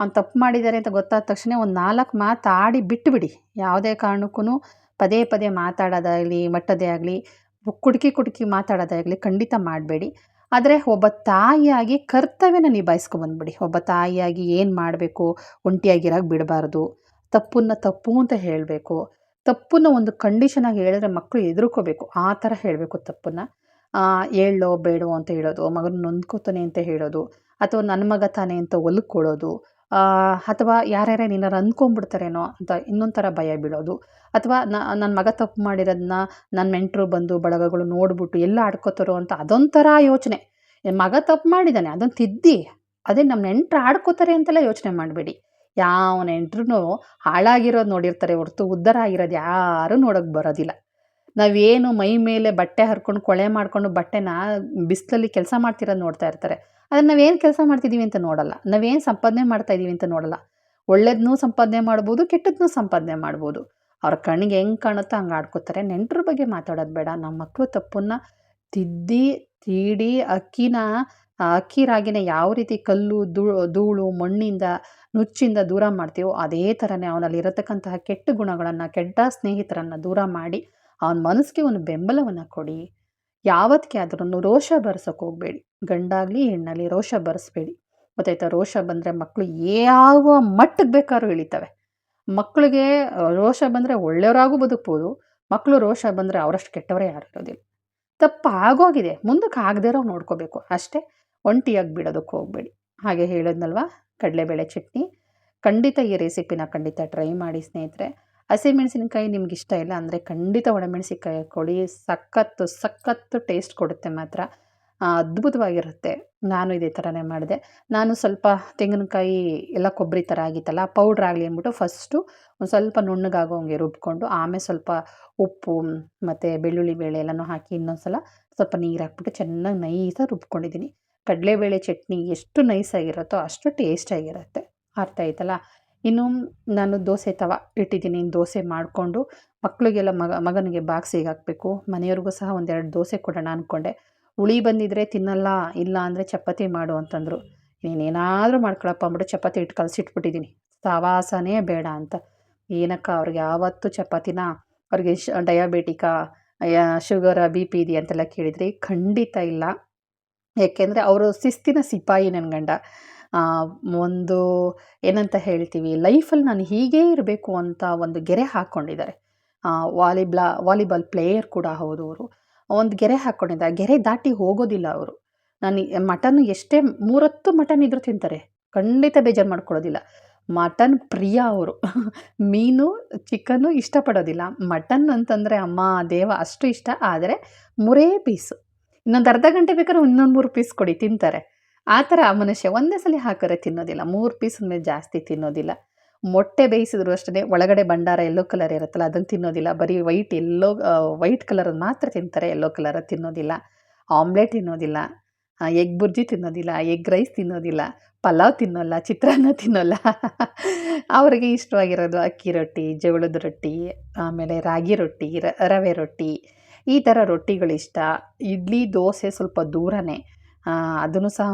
Speaker 1: ಅವ್ನು ತಪ್ಪು ಮಾಡಿದ್ದಾರೆ ಅಂತ ಗೊತ್ತಾದ ತಕ್ಷಣ ಒಂದು ನಾಲ್ಕು ಮಾತು ಆಡಿ ಬಿಟ್ಟುಬಿಡಿ ಯಾವುದೇ ಕಾರಣಕ್ಕೂ ಪದೇ ಪದೇ ಮಾತಾಡೋದಾಗಲಿ, ಮಟ್ಟದೇ ಆಗಲಿ, ಕುಡುಕಿ ಕುಡುಕಿ ಮಾತಾಡೋದಾಗಲಿ ಖಂಡಿತ ಮಾಡಬೇಡಿ. ಆದರೆ ಒಬ್ಬ ತಾಯಿಯಾಗಿ ಕರ್ತವ್ಯನ ನಿಭಾಯಿಸ್ಕೊಂಬಂದ್ಬಿಡಿ ಒಬ್ಬ ತಾಯಿಯಾಗಿ ಏನು ಮಾಡಬೇಕು? ಒಂಟಿಯಾಗಿರೋಕೆ ಬಿಡಬಾರ್ದು. ತಪ್ಪನ್ನು ತಪ್ಪು ಅಂತ ಹೇಳಬೇಕು. ತಪ್ಪನ್ನು ಒಂದು ಕಂಡೀಷನಾಗಿ ಹೇಳಿದ್ರೆ ಮಕ್ಕಳು ಎದುರ್ಕೋಬೇಕು ಆ ಥರ ಹೇಳಬೇಕು ತಪ್ಪನ್ನು. ಹೇಳೋ, ಬೇಡೋ ಅಂತ ಹೇಳೋದು. ಮಗನ ನೊಂದ್ಕೋತಾನೆ ಅಂತ ಹೇಳೋದು. ಅಥವಾ ನನ್ನ ಮಗ ತಾನೆ ಅಂತ ಒಲ್ಕೊಳ್ಳೋದು ಅಥವಾ ಯಾರ್ಯಾರೇ ನಿನ್ನಾರು ಅಂದ್ಕೊಂಬಿಡ್ತಾರೇನೋ ಅಂತ ಇನ್ನೊಂಥರ ಥರ ಭಯ ಬೀಳೋದು. ಅಥವಾ ನನ್ನ ಮಗ ತಪ್ಪು ಮಾಡಿರೋದನ್ನ ನನ್ನ ನೆಂಟರು ಬಂದು ಬಳಗಗಳು ನೋಡ್ಬಿಟ್ಟು ಎಲ್ಲ ಆಡ್ಕೋತಾರೋ ಅಂತ ಅದೊಂಥರ ಯೋಚನೆ. ಮಗ ತಪ್ಪು ಮಾಡಿದ್ದಾನೆ ಅದನ್ನು ತಿದ್ದಿ. ಅದೇ ನಮ್ಮ ನೆಂಟರು ಆಡ್ಕೋತಾರೆ ಅಂತೆಲ್ಲ ಯೋಚನೆ ಮಾಡಬೇಡಿ. ಯಾವ ನೆಂಟ್ರು ಹಾಳಾಗಿರೋದು ನೋಡಿರ್ತಾರೆ ಹೊರ್ತು ಉದ್ದಾರ ಆಗಿರೋದು ಯಾರೂ ನೋಡೋಕ್ಕೆ ಬರೋದಿಲ್ಲ. ನಾವೇನು ಮೈ ಮೇಲೆ ಬಟ್ಟೆ ಹರ್ಕೊಂಡು ಕೊಳೆ ಮಾಡಿಕೊಂಡು ಬಟ್ಟೆನ ಬಿಸಿಲಲ್ಲಿ ಕೆಲಸ ಮಾಡ್ತಿರೋದು ನೋಡ್ತಾ ಇರ್ತಾರೆ. ಆದರೆ ನಾವೇನು ಕೆಲಸ ಮಾಡ್ತಿದ್ದೀವಿ ಅಂತ ನೋಡಲ್ಲ. ನಾವೇನು ಸಂಪಾದನೆ ಮಾಡ್ತಾ ಇದ್ದೀವಿ ಅಂತ ನೋಡಲ್ಲ. ಒಳ್ಳೇದನ್ನೂ ಸಂಪಾದನೆ ಮಾಡ್ಬೋದು ಕೆಟ್ಟದನ್ನೂ ಸಂಪಾದನೆ ಮಾಡ್ಬೋದು. ಅವ್ರ ಕಣ್ಣಿಗೆ ಹೆಂಗೆ ಕಾಣುತ್ತೋ ಹಂಗೆ ಆಡ್ಕೋತಾರೆ. ನೆಂಟರ ಬಗ್ಗೆ ಮಾತಾಡೋದು ಬೇಡ. ನಮ್ಮ ಮಕ್ಕಳು ತಪ್ಪನ್ನು ತಿದ್ದಿ, ತೀಡಿ, ಅಕ್ಕಿನ, ಅಕ್ಕಿ ರಾಗಿನ ಯಾವ ರೀತಿ ಕಲ್ಲು ಧೂಳು, ಮಣ್ಣಿಂದ, ನುಚ್ಚಿಂದ ದೂರ ಮಾಡ್ತೀವೋ ಅದೇ ಥರನೇ ಅವನಲ್ಲಿ ಇರತಕ್ಕಂತಹ ಕೆಟ್ಟ ಗುಣಗಳನ್ನು, ಕೆಟ್ಟ ಸ್ನೇಹಿತರನ್ನು ದೂರ ಮಾಡಿ ಅವನ ಮನಸ್ಸಿಗೆ ಒಂದು ಬೆಂಬಲವನ್ನು ಕೊಡಿ. ಯಾವತ್ತಿಗೆ ಆದ್ರೂ ರೋಷ ಬರ್ಸೋಕೆ ಹೋಗಬೇಡಿ. ಗಂಡಾಗಲಿ, ಹೆಣ್ಣಾಗಲಿ ರೋಷ ಬರೆಸ್ಬೇಡಿ. ಗೊತ್ತಾಯ್ತಾ ರೋಷ ಬಂದರೆ ಮಕ್ಕಳು ಯಾವ ಮಟ್ಟಕ್ಕೆ ಬೇಕಾದ್ರೂ ಇಳಿತವೆ. ಮಕ್ಕಳಿಗೆ ರೋಷ ಬಂದರೆ ಒಳ್ಳೆಯವರಾಗೂ ಬದುಕ್ಬೋದು. ಮಕ್ಕಳು ರೋಷ ಬಂದರೆ ಅವರಷ್ಟು ಕೆಟ್ಟವರೇ ಯಾರು ಇರೋದಿಲ್ಲ. ತಪ್ಪು ಆಗೋಗಿದೆ. ಮುಂದಕ್ಕೆ ಆಗದಿರೋ ನೋಡ್ಕೋಬೇಕು. ಅಷ್ಟೇ. ಒಂಟಿಯಾಗಿ ಬಿಡೋದಕ್ಕೆ ಹೋಗಬೇಡಿ. ಹಾಗೆ ಹೇಳಿದ್ನಲ್ವ? ಕಡಲೆಬೇಳೆ ಚಟ್ನಿ. ಖಂಡಿತ ಈ ರೆಸಿಪಿನ ಖಂಡಿತ ಟ್ರೈ ಮಾಡಿ ಸ್ನೇಹಿತರೆ. ಹಸಿಮೆಣಸಿನ್ಕಾಯಿ ನಿಮ್ಗೆ ಇಷ್ಟ ಇಲ್ಲ ಅಂದರೆ ಖಂಡಿತ ಒಣಮೆಣಸಿನ್ಕಾಯಿ ಕೊಡಿ ಸಖತ್ತು ಸಖತ್ತು ಟೇಸ್ಟ್ ಕೊಡುತ್ತೆ ಮಾತ್ರ. ಅದ್ಭುತವಾಗಿರುತ್ತೆ. ನಾನು ಇದೇ ಥರನೇ ಮಾಡಿದೆ. ನಾನು ಸ್ವಲ್ಪ ತೆಂಗಿನಕಾಯಿ ಎಲ್ಲ ಕೊಬ್ಬರಿ ಥರ ಆಗಿತ್ತಲ್ಲ ಪೌಡ್ರ್ ಆಗಲಿ ಅಂದ್ಬಿಟ್ಟು ಫಸ್ಟು ಒಂದು ಸ್ವಲ್ಪ ನುಣ್ಣಗಾಗೋ ಹಂಗೆ ರುಬ್ಕೊಂಡು, ಆಮೇಲೆ ಸ್ವಲ್ಪ ಉಪ್ಪು, ಮತ್ತು ಬೆಳ್ಳುಳ್ಳಿ ಬೇಳೆ ಎಲ್ಲನೂ ಹಾಕಿ ಇನ್ನೊಂದು ಸಲ ಸ್ವಲ್ಪ ನೀರು ಹಾಕ್ಬಿಟ್ಟು ಚೆನ್ನಾಗಿ ನೈಸಾಗಿ ರುಬ್ಕೊಂಡಿದ್ದೀನಿ. ಕಡಲೆಬೇಳೆ ಚಟ್ನಿ ಎಷ್ಟು ನೈಸಾಗಿರುತ್ತೋ ಅಷ್ಟು ಟೇಸ್ಟಾಗಿರುತ್ತೆ ಅರ್ಥ ಆಯ್ತಲ್ಲ? ಇನ್ನು ನಾನು ದೋಸೆ ತವ ಇಟ್ಟಿದ್ದೀನಿ. ದೋಸೆ ಮಾಡಿಕೊಂಡು ಮಕ್ಕಳಿಗೆಲ್ಲ ಮಗ, ಮಗನಿಗೆ ಬಾಕ್ಸಿಗೆ ಹಾಕಬೇಕು? ಮನೆಯವ್ರಿಗೂ ಸಹ ಒಂದೆರಡು ದೋಸೆ ಕೊಡೋಣ ಅಂದ್ಕೊಂಡೆ ಹುಳಿ ಬಂದಿದ್ದರೆ ತಿನ್ನಲ್ಲ, ಇಲ್ಲ ಅಂದರೆ ಚಪಾತಿ ಮಾಡು ಅಂತಂದರು. ನೀನೇನಾದರೂ ಮಾಡ್ಕೊಳಪ್ಪ ಅಂದ್ಬಿಟ್ಟು ಚಪಾತಿ ಇಟ್ಟು ಕಲಸಿಟ್ಬಿಟ್ಟಿದ್ದೀನಿ. ಸವಾಸನೇ ಬೇಡ ಅಂತ. ಏನಕ್ಕ ಅವ್ರಿಗೆ ಯಾವತ್ತು ಚಪಾತಿನ? ಅವ್ರಿಗೆ ಶ್, ಡಯಾಬಿಟಿಕ? ಶುಗರ, ಬಿ ಪಿ ಇದೆಯಾ ಅಂತೆಲ್ಲ ಕೇಳಿದ್ರಿ ಖಂಡಿತ ಇಲ್ಲ. ಯಾಕೆಂದರೆ ಅವರು ಶಿಸ್ತಿನ ಸಿಪಾಯಿ ನನ್ನ ಗಂಡ. ಒಂದು ಏನಂತ ಹೇಳ್ತೀವಿ, ಲೈಫಲ್ಲಿ ನಾನು ಹೀಗೇ ಇರಬೇಕು ಅಂತ ಒಂದು ಗೆರೆ ಹಾಕ್ಕೊಂಡಿದ್ದಾರೆ. ವಾಲಿಬ್ಲಾ, ವಾಲಿಬಾಲ್ ಪ್ಲೇಯರ್ ಕೂಡ ಹೌದು ಅವರು. ಒಂದು ಗೆರೆ ಹಾಕ್ಕೊಂಡಿದ್ದಾರೆ. ಗೆರೆ ದಾಟಿ ಹೋಗೋದಿಲ್ಲ ಅವರು. ನಾನು ಮಟನ್ ಎಷ್ಟೇ ಮೂರೊತ್ತು ಮಟನ್ ಇದ್ರೂ ತಿಂತಾರೆ. ಖಂಡಿತ ಬೇಜಾರು ಮಾಡ್ಕೊಳ್ಳೋದಿಲ್ಲ. ಮಟನ್ ಪ್ರಿಯ ಅವರು. ಮೀನು, ಚಿಕನ್ನು ಇಷ್ಟಪಡೋದಿಲ್ಲ. ಮಟನ್ ಅಂತಂದರೆ ಅಮ್ಮ, ದೇವ ಅಷ್ಟು ಇಷ್ಟ. ಆದರೆ ಮೂರೇ ಪೀಸು. ಇನ್ನೊಂದು ಅರ್ಧ ಗಂಟೆ ಬೇಕಾದ್ರೆ ಇನ್ನೊಂದು ಮೂರು ಪೀಸ್ ಕೊಡಿ, ತಿಂತಾರೆ. ಆ ಥರ ಮನುಷ್ಯ ಒಂದೇ ಸಲ ಹಾಕಿದ್ರೆ ತಿನ್ನೋದಿಲ್ಲ. ಮೂರು ಪೀಸ್ ಮೇಲೆ ಜಾಸ್ತಿ ತಿನ್ನೋದಿಲ್ಲ. ಮೊಟ್ಟೆ ಬೇಯಿಸಿದ್ರು ಅಷ್ಟೇ, ಒಳಗಡೆ ಭಂಡಾರ ಎಲ್ಲೋ ಕಲರ್ ಇರುತ್ತಲ್ಲ, ಅದನ್ನು ತಿನ್ನೋದಿಲ್ಲ. ಬರೀ ವೈಟ್ ಎಲ್ಲೋ ವೈಟ್ ಕಲರ್ ಮಾತ್ರ ತಿಂತಾರೆ ಎಲ್ಲೋ ಕಲರ್ ತಿನ್ನೋದಿಲ್ಲ. ಆಮ್ಲೆಟ್ ತಿನ್ನೋದಿಲ್ಲ. ಎಗ್ ಬುರ್ಜಿ ತಿನ್ನೋದಿಲ್ಲ ಎಗ್ ರೈಸ್ ತಿನ್ನೋದಿಲ್ಲ, ಪಲಾವ್ ತಿನ್ನೋಲ್ಲ, ಚಿತ್ರಾನ್ನ ತಿನ್ನೋಲ್ಲ. ಅವರಿಗೆ ಇಷ್ಟವಾಗಿರೋದು ಅಕ್ಕಿ ರೊಟ್ಟಿ, ಜೋಳದ ರೊಟ್ಟಿ, ಆಮೇಲೆ ರಾಗಿ ರೊಟ್ಟಿ ರವೆ ರೊಟ್ಟಿ. ಈ ಥರ ರೊಟ್ಟಿಗಳಿಷ್ಟ. ಇಡ್ಲಿ, ದೋಸೆ ಸ್ವಲ್ಪ ದೂರನೇ. ಅದನ್ನು ಸಹ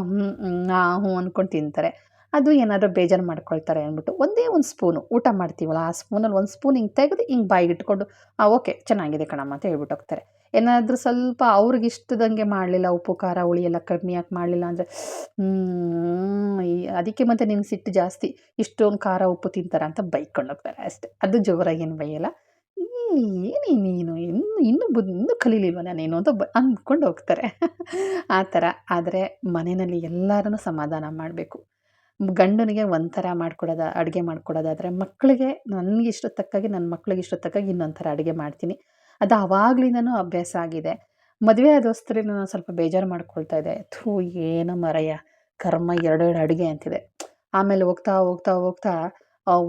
Speaker 1: ಹ್ಞೂ ಅಂದ್ಕೊಂಡು ತಿಂತಾರೆ. ಅದು ಏನಾದರೂ ಬೇಜಾರು ಮಾಡ್ಕೊಳ್ತಾರೆ ಅಂದ್ಬಿಟ್ಟು ಒಂದೇ ಒಂದು ಸ್ಪೂನು ಊಟ ಮಾಡ್ತೀವಲ್ಲ, ಆ ಸ್ಪೂನಲ್ಲಿ ಒಂದು ಸ್ಪೂನ್ ಹಿಂಗೆ ತೆಗೆದು ಹಿಂಗೆ ಬಾಯಿಗೆ ಇಟ್ಕೊಂಡು ಓಕೆ, ಚೆನ್ನಾಗಿದೆ ಕಣಮ್ಮ, ಅಂತ ಹೇಳ್ಬಿಟ್ಟು ಹೋಗ್ತಾರೆ. ಏನಾದರೂ ಸ್ವಲ್ಪ ಅವ್ರಿಗೆ ಇಷ್ಟದಂಗೆ ಮಾಡಲಿಲ್ಲ, ಉಪ್ಪು, ಖಾರ, ಹುಳಿ ಎಲ್ಲ ಕಮ್ಮಿಯಾಗಿ ಮಾಡಲಿಲ್ಲ ಅಂದರೆ ಅದಕ್ಕೆ ಮತ್ತೆ ನಿಮ್ಗೆ ಸಿಟ್ಟು ಜಾಸ್ತಿ, ಇಷ್ಟೊಂದು ಖಾರ, ಉಪ್ಪು ತಿಂತಾರೆ, ಅಂತ ಬೈಕೊಂಡು ಹೋಗ್ತಾರೆ ಅಷ್ಟೇ. ಅದು ಜೋರಾಗಿ ಏನು ಬೈಯಲ್ಲ. ಏನೇ ನೀನು ಇನ್ನು, ಇನ್ನೂ ಬುದ್ಧಿ ಇನ್ನೂ ಕಲೀಲಿಲ್ವ ನಾನೇನು ಅಂತ ಬ ಅಂದ್ಕೊಂಡು ಹೋಗ್ತಾರೆ. ಆ ಥರ. ಆದರೆ ಮನೆಯಲ್ಲಿ ಎಲ್ಲರನ್ನು ಸಮಾಧಾನ ಮಾಡಬೇಕು. ಗಂಡನಿಗೆ ಒಂಥರ ಮಾಡ್ಕೊಡೋದು, ಅಡುಗೆ ಮಾಡ್ಕೊಡೋದಾದರೆ ಮಕ್ಕಳಿಗೆ ನನಗೆ ಇಷ್ಟ ತಕ್ಕಾಗಿ ನನ್ನ ಮಕ್ಳಿಗೆ ಇಷ್ಟ ತಕ್ಕಾಗಿ ಇನ್ನೊಂಥರ ಥರ ಅಡುಗೆ ಮಾಡ್ತೀನಿ. ಅದು ಆವಾಗಲಿಂದನೂ ಅಭ್ಯಾಸ ಆಗಿದೆ. ಮದುವೆ ಆದೋಸ್ತರಿ ನಾನು ಸ್ವಲ್ಪ ಬೇಜಾರು ಮಾಡ್ಕೊಳ್ತಾ ಇದೆ ಥೂ, ಏನೋ ಮರಯ್ಯ. ಕರ್ಮ ಎರಡೆರಡು ಅಡುಗೆ ಅಂತಿದೆ. ಆಮೇಲೆ ಹೋಗ್ತಾ ಹೋಗ್ತಾ ಹೋಗ್ತಾ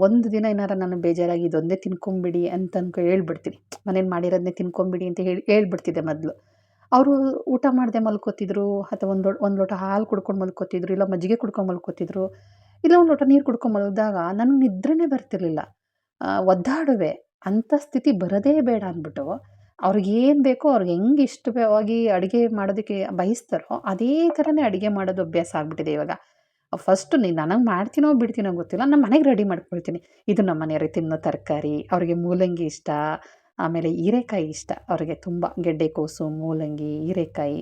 Speaker 1: ಒಂದು ದಿನ ಏನಾರ ನಾನು ಬೇಜಾರಾಗಿ ಇದೊಂದೇ ತಿನ್ಕೊಂಬಿಡಿ ಅಂತ ಅನ್ಕೊ ಹೇಳ್ಬಿಡ್ತೀನಿ. ಮನೇಲಿ ಮಾಡಿರೋದನ್ನೇ ತಿನ್ಕೊಂಬಿಡಿ ಅಂತ ಹೇಳಿ, ಹೇಳ್ಬಿಡ್ತಿದ್ದೆ ಮೊದಲು. ಅವರು ಊಟ ಮಾಡದೆ ಮಲ್ಕೋತಿದ್ರು ಅಥವಾ ಒಂದು ಒಂದು ಲೋಟ ಹಾಲು ಕುಡ್ಕೊಂಡು ಮಲ್ಕೋತಿದ್ರು, ಇಲ್ಲ ಮಜ್ಜಿಗೆ ಕುಡ್ಕೊಂಡು ಮಲ್ಕೋತಿದ್ರು, ಇಲ್ಲ ಒಂದು ಲೋಟ ನೀರು ಕುಡ್ಕೊಂಡು ಮಲಗಿದಾಗ ನನಗೆ ನಿದ್ರೆನೇ ಬರ್ತಿರ್ಲಿಲ್ಲ. ಒದ್ದಾಡುವೆ. ಅಂಥ ಸ್ಥಿತಿ ಬರೋದೇ ಬೇಡ ಅಂದ್ಬಿಟ್ಟು ಅವ್ರಿಗೇನು ಬೇಕೋ ಅವ್ರಿಗೆ ಹೆಂಗೆ ಇಷ್ಟವಾಗಿ ಅಡುಗೆ ಮಾಡೋದಕ್ಕೆ ಬಯಸ್ತಾರೋ ಅದೇ ಥರನೇ ಅಡುಗೆ ಮಾಡೋದು ಅಭ್ಯಾಸ ಆಗಿಬಿಟ್ಟಿದೆ ಇವಾಗ. ಫಸ್ಟು ನೀನು ನನಗೆ ಮಾಡ್ತೀನೋ ಬಿಡ್ತೀನೋ ಗೊತ್ತಿಲ್ಲ ನಮ್ಮ ಮನೆಗೆ ರೆಡಿ ಮಾಡ್ಕೊಳ್ತೀನಿ. ಇದು ನಮ್ಮ ಮನೆಯವ್ರಿಗೆ ತಿನ್ನೋ ತರಕಾರಿ, ಅವರಿಗೆ ಮೂಲಂಗಿ ಇಷ್ಟ, ಆಮೇಲೆ ಹೀರೆಕಾಯಿ ಇಷ್ಟ. ಅವರಿಗೆ ತುಂಬ ಗೆಡ್ಡೆಕೋಸು ಮೂಲಂಗಿ, ಹೀರೆಕಾಯಿ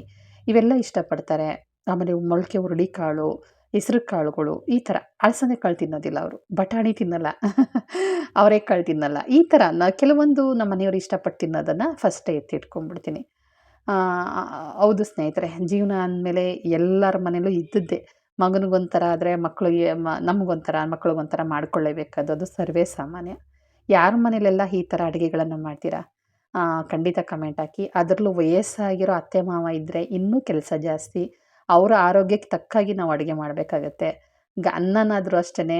Speaker 1: ಇವೆಲ್ಲ ಇಷ್ಟಪಡ್ತಾರೆ. ಆಮೇಲೆ ಮೊಳಕೆ ಹುರುಳಿಕಾಳು ಹೆಸರು ಕಾಳುಗಳು, ಈ ಥರ ಅಳಸಂದೆ ಕಾಳು ತಿನ್ನೋದಿಲ್ಲ ಅವರು. ಬಟಾಣಿ ತಿನ್ನಲ್ಲ. ಅವರೆಕಾಳು ತಿನ್ನಲ್ಲ. ಈ ಥರ ನಾ ಕೆಲವೊಂದು ನಮ್ಮ ಮನೆಯವರು ಇಷ್ಟಪಟ್ಟು ತಿನ್ನೋದನ್ನು ಫಸ್ಟೇ ಎತ್ತಿಟ್ಕೊಂಡ್ಬಿಡ್ತೀನಿ ಹೌದು ಸ್ನೇಹಿತರೆ, ಜೀವನ ಅಂದಮೇಲೆ ಎಲ್ಲರ ಮನೇಲೂ ಇದ್ದದ್ದೇ. ಮಗನಿಗೊಂಥರ ಆದರೆ ಮಕ್ಕಳಿಗೆ ಮ, ನಮಗೊಂಥರ, ಮಕ್ಳಿಗೊಂಥರ ಮಾಡ್ಕೊಳ್ಳೇಬೇಕಾದ ಅದು ಸರ್ವೇ ಸಾಮಾನ್ಯ. ಯಾರ ಮನೇಲೆಲ್ಲ ಈ ಥರ ಅಡುಗೆಗಳನ್ನು ಮಾಡ್ತೀರಾ? ಖಂಡಿತ ಕಮೆಂಟ್ ಹಾಕಿ. ಅದರಲ್ಲೂ ವಯಸ್ಸಾಗಿರೋ ಅತ್ತೆ, ಮಾವ ಇದ್ದರೆ ಇನ್ನೂ ಕೆಲಸ ಜಾಸ್ತಿ. ಅವರ ಆರೋಗ್ಯಕ್ಕೆ ತಕ್ಕಾಗಿ ನಾವು ಅಡುಗೆ ಮಾಡಬೇಕಾಗತ್ತೆ. ಗ ಅನ್ನನಾದರೂ ಅಷ್ಟೇ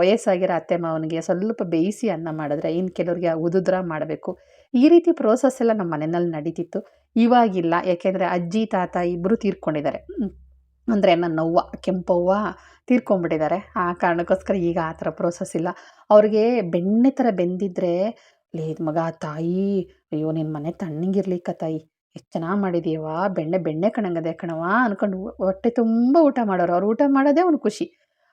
Speaker 1: ವಯಸ್ಸಾಗಿರೋ ಅತ್ತೆ, ಮಾವನಿಗೆ ಸ್ವಲ್ಪ ಬೇಯಿಸಿ ಅನ್ನ ಮಾಡಿದ್ರೆ ಇನ್ನು ಕೆಲವ್ರಿಗೆ ಉದುದ್ರ ಮಾಡಬೇಕು. ಈ ರೀತಿ ಪ್ರೋಸೆಸ್ ಎಲ್ಲ ನಮ್ಮ ಮನೆಯಲ್ಲಿ ನಡೀತಿತ್ತು. ಇವಾಗಿಲ್ಲ. ಯಾಕೆಂದರೆ ಅಜ್ಜಿ, ತಾತ ಇಬ್ಬರು ತೀರ್ಕೊಂಡಿದ್ದಾರೆ. ಅಂದರೆ ನನ್ನ ಅವ್ವ, ಕೆಂಪವ್ವ ತೀರ್ಕೊಂಡ್ಬಿಟ್ಟಿದ್ದಾರೆ. ಆ ಕಾರಣಕ್ಕೋಸ್ಕರ ಈಗ ಆ ಥರ ಪ್ರೋಸೆಸ್ ಇಲ್ಲ. ಅವ್ರಿಗೆ ಬೆಣ್ಣೆ ಥರ ಬೆಂದಿದ್ರೆ, ಲೇ ಮಗ, ತಾಯಿ, ಅಯ್ಯೋ ನಿನ್ನ ಮನೆ ತಣ್ಣಗಿರ್ಲಿಕ್ಕ ತಾಯಿ. ಎಷ್ಟು ಚೆನ್ನಾಗಿ ಮಾಡಿದೀವ ಬೆಣ್ಣೆ ಬೆಣ್ಣೆ ಕಣಂಗದೆ ಕಣವ ಅನ್ಕೊಂಡು ಹೊಟ್ಟೆ ತುಂಬ ಊಟ ಮಾಡೋರು. ಅವ್ರು ಊಟ ಮಾಡೋದೇ ಒಂದು ಖುಷಿ.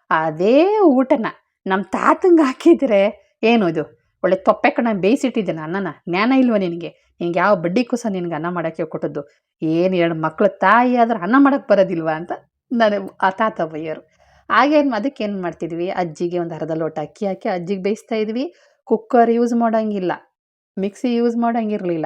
Speaker 1: ಅದೇ ಊಟನ ನಮ್ಮ ತಾತಂಗೆ ಹಾಕಿದರೆ ಏನು ಇದು? ಒಳ್ಳೆ ತೊಪ್ಪೆ ಕಣ ಬೇಯಿಸಿಟ್ಟಿದ್ದೆ ಅನ್ನನ? ಜ್ಞಾನ ಇಲ್ವ ನಿನಗೆ? ನಿನ್ಗೆ ಯಾವ ಬಡ್ಡಿ ಕುಸ ನಿನ್ಗೆ ಅನ್ನ ಮಾಡೋಕ್ಕೆ ಕೊಟ್ಟದ್ದು? ಏನು ಎರಡು ಮಕ್ಳು ತಾಯಿ ಆದ್ರೆ ಅನ್ನ ಮಾಡೋಕ್ಕೆ ಬರೋದಿಲ್ವಾ ಅಂತ ನಾನು ಆ ತಾತ ಬೈಯೋರು. ಆಗೇನು ಅದಕ್ಕೆ ಏನು ಮಾಡ್ತಿದ್ವಿ? ಅಜ್ಜಿಗೆ ಒಂದು ಅರ್ಧ ಲೋಟ ಅಕ್ಕಿ ಹಾಕಿ ಅಜ್ಜಿಗೆ ಬೇಯಿಸ್ತಾ ಇದ್ವಿ. ಕುಕ್ಕರ್ ಯೂಸ್ ಮಾಡೋಂಗಿಲ್ಲ. ಮಿಕ್ಸಿ ಯೂಸ್ ಮಾಡೋಂಗಿರಲಿಲ್ಲ.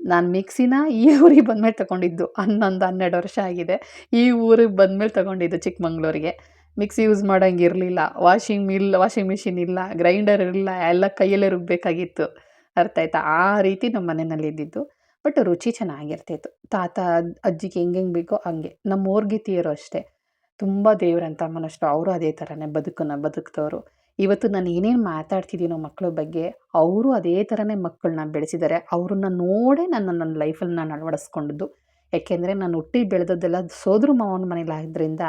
Speaker 1: ನಾನು ಮಿಕ್ಸಿನ ಈ ಊರಿಗೆ ಬಂದಮೇಲೆ ತಗೊಂಡಿದ್ದು. ಹನ್ನೊಂದು, ಹನ್ನೆರಡು ವರ್ಷ ಆಗಿದೆ. ಈ ಊರಿಗೆ ಬಂದಮೇಲೆ ತಗೊಂಡಿದ್ದು ಚಿಕ್ಕಮಂಗ್ಳೂರಿಗೆ. ಮಿಕ್ಸಿ ಯೂಸ್ ಮಾಡೋಂಗಿರಲಿಲ್ಲ. ವಾಷಿಂಗ್ ಮಿಲ್, ವಾಷಿಂಗ್ ಮಿಷಿನ್ ಇಲ್ಲ. ಗ್ರೈಂಡರ್ ಇರಲಿಲ್ಲ ಎಲ್ಲ ಕೈಯಲ್ಲೇ ರುಬ್ಬಬೇಕಾಗಿತ್ತು ಅರ್ಥ ಆಯ್ತಾ? ಆ ರೀತಿ ನಮ್ಮ ಮನೆಯಲ್ಲಿ ಇದ್ದಿದ್ದು. ಬಟ್ ರುಚಿ ಚೆನ್ನಾಗಿರ್ತಿತ್ತು. ತಾತ, ಅಜ್ಜಿಗೆ ಹೆಂಗೆ ಹೆಂಗೆ ಬೇಕೋ ಹಂಗೆ. ನಮ್ಮ ಓರ್ಗಿತಿಯರು ಅಷ್ಟೇ. ತುಂಬ ದೇವ್ರಂತ ಮನಷ್ಟು ಅವರು ಅದೇ ಥರನೇ ಬದುಕನ್ನ ಬದುಕ್ತವರು ಇವತ್ತು ನಾನು ಏನೇನು ಮಾತಾಡ್ತಿದ್ದೀನೋ ಮಕ್ಕಳ ಬಗ್ಗೆ, ಅವರು ಅದೇ ಥರನೇ ಮಕ್ಕಳನ್ನ ಬೆಳೆಸಿದ್ದಾರೆ ಅವ್ರನ್ನ ನೋಡೇ ನಾನು ನನ್ನ ಲೈಫಲ್ಲಿ ನಾನು ಅಳವಡಿಸ್ಕೊಂಡಿದ್ದು. ಯಾಕೆಂದರೆ ನಾನು ಹುಟ್ಟಿ ಬೆಳೆದದ್ದೆಲ್ಲ ಸೋದ್ರ ಮಾವನ ಮನೇಲಿ ಆದ್ದರಿಂದ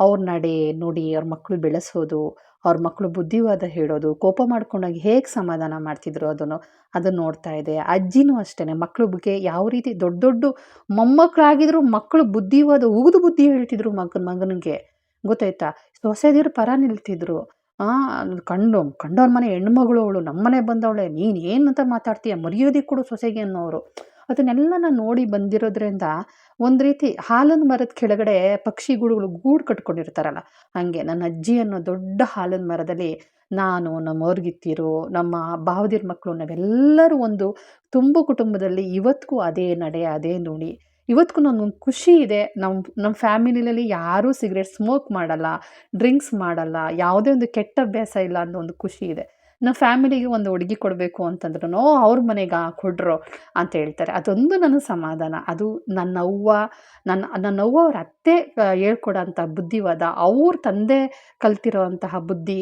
Speaker 1: ಅವ್ರ ನಡೆ, ನೋಡಿ, ಅವ್ರ ಮಕ್ಕಳು ಬೆಳೆಸೋದು ಅವ್ರ ಮಕ್ಕಳು ಬುದ್ಧಿವಾದ ಹೇಳೋದು, ಕೋಪ ಮಾಡ್ಕೊಂಡಾಗ ಹೇಗೆ ಸಮಾಧಾನ ಮಾಡ್ತಿದ್ರು ಅದನ್ನು ಅದನ್ನು ನೋಡ್ತಾ ಇದೆ ಅಜ್ಜಿನೂ ಅಷ್ಟೇ ಮಕ್ಕಳು ಬಗ್ಗೆ ಯಾವ ರೀತಿ ದೊಡ್ಡ ದೊಡ್ಡ ಮೊಮ್ಮಕ್ಕಳಾಗಿದ್ರು ಮಕ್ಕಳು ಬುದ್ಧಿವಾದ, ಉಗಿದು ಬುದ್ಧಿ ಹೇಳ್ತಿದ್ರು ಮಗನ, ಮಗನಿಗೆ. ಗೊತ್ತಾಯ್ತಾ? ಸೊಸೆದಿರು ಪರ ನಿಲ್ತಿದ್ರು. ಕಂಡು, ಕಂಡವ್ರ ಮನೆ ಹೆಣ್ಮಗಳು ಅವಳು, ನಮ್ಮನೆ ಬಂದವಳೆ, ನೀನು ಏನಂತ ಮಾತಾಡ್ತೀಯ? ಮರ್ಯಾದೆ ಕೊಡು ಸೊಸೆಗೆ ಅನ್ನೋರು ಅದನ್ನೆಲ್ಲ ನಾನು ನೋಡಿ ಬಂದಿರೋದ್ರಿಂದ ಒಂದು ರೀತಿ ಹಾಲಿನ ಮರದ ಕೆಳಗಡೆ ಪಕ್ಷಿಗಳು ಗೂಡು ಕಟ್ಕೊಂಡಿರ್ತಾರಲ್ಲ, ಹಾಗೆ ನನ್ನ ಅಜ್ಜಿ ಅನ್ನೋ ದೊಡ್ಡ ಹಾಲಿನ ಮರದಲ್ಲಿ ನಾನು ನಮ್ಮ ಅವ್ರಿಗಿತ್ತಿರು ನಮ್ಮ ಭಾವದಿರ ಮಕ್ಕಳು ನಾವೆಲ್ಲರೂ ಒಂದು ತುಂಬು ಕುಟುಂಬದಲ್ಲಿ ಇವತ್ತಿಗೂ ಅದೇ ನಡೆ, ಅದೇ ನುಡಿ. ಇವತ್ತಿಗೂ ನನಗೊಂದು ಖುಷಿ ಇದೆ. ನಮ್ಮ ನಮ್ಮ ಫ್ಯಾಮಿಲಿಯಲ್ಲಿ ಯಾರೂ ಸಿಗರೇಟ್ ಸ್ಮೋಕ್ ಮಾಡಲ್ಲ, ಡ್ರಿಂಕ್ಸ್ ಮಾಡಲ್ಲ, ಯಾವುದೇ ಒಂದು ಕೆಟ್ಟ ಅಭ್ಯಾಸ ಇಲ್ಲ ಅನ್ನೋ ಒಂದು ಖುಷಿ ಇದೆ. ನಮ್ಮ ಫ್ಯಾಮಿಲಿಗೆ ಒಂದು ಹುಡುಗಿ ಕೊಡಬೇಕು ಅಂತಂದ್ರೂ ಅವ್ರ ಮನೆಗೆ ಕೊಡ್ರೋ? ಅಂತ ಹೇಳ್ತಾರೆ. ಅದೊಂದು ನನ್ನ ಸಮಾಧಾನ. ಅದು ನನ್ನ ಅವ್ವ, ನನ್ನ ನನ್ನ ಅವ್ವ ಅವ್ರ ಅತ್ತೆ ಹೇಳ್ಕೊಡೋಂಥ ಬುದ್ಧಿವಾದ, ಅವ್ರ ತಂದೆ ಕಲ್ತಿರೋ ಅಂತಹ ಬುದ್ಧಿ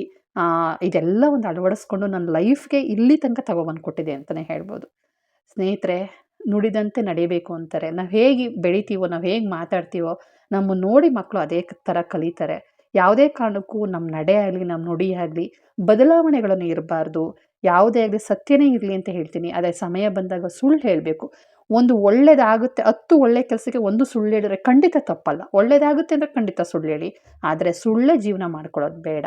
Speaker 1: ಇದೆಲ್ಲ ಒಂದು ಅಳವಡಿಸ್ಕೊಂಡು ನನ್ನ ಲೈಫ್ಗೆ ಇಲ್ಲಿ ತನಕ ತಗೊಬಂದು ಕೊಟ್ಟಿದೆ ಅಂತಲೇ ಹೇಳ್ಬೋದು. ಸ್ನೇಹಿತರೆ, ನುಡಿದಂತೆ ನಡೀಬೇಕು ಅಂತಾರೆ. ನಾವು ಹೇಗೆ ಬೆಳಿತೀವೋ, ನಾವು ಹೇಗೆ ಮಾತಾಡ್ತೀವೋ ನಮ್ಮ ನೋಡಿ ಮಕ್ಕಳು ಅದೇ ಥರ ಕಲಿತಾರೆ. ಯಾವುದೇ ಕಾರಣಕ್ಕೂ ನಮ್ಮ ನಡೆ ಆಗಲಿ, ನಮ್ಮ ನುಡಿ ಆಗಲಿ ಬದಲಾವಣೆಗಳನ್ನು ಇರಬಾರ್ದು. ಯಾವುದೇ ಆಗಲಿ ಸತ್ಯನೇ ಇರಲಿ ಅಂತ ಹೇಳ್ತೀನಿ. ಅದೇ ಸಮಯ ಬಂದಾಗ ಸುಳ್ಳು ಹೇಳಬೇಕು. ಒಂದು ಒಳ್ಳೇದಾಗುತ್ತೆ, ಹತ್ತು ಒಳ್ಳೆ ಕೆಲಸಕ್ಕೆ ಒಂದು ಸುಳ್ಳು ಹೇಳಿದ್ರೆ ಖಂಡಿತ ತಪ್ಪಲ್ಲ. ಒಳ್ಳೇದಾಗುತ್ತೆ ಅಂದರೆ ಖಂಡಿತ ಸುಳ್ಳು ಹೇಳಿ. ಆದರೆ ಸುಳ್ಳೇ ಜೀವನ ಮಾಡ್ಕೊಳ್ಳೋದು ಬೇಡ.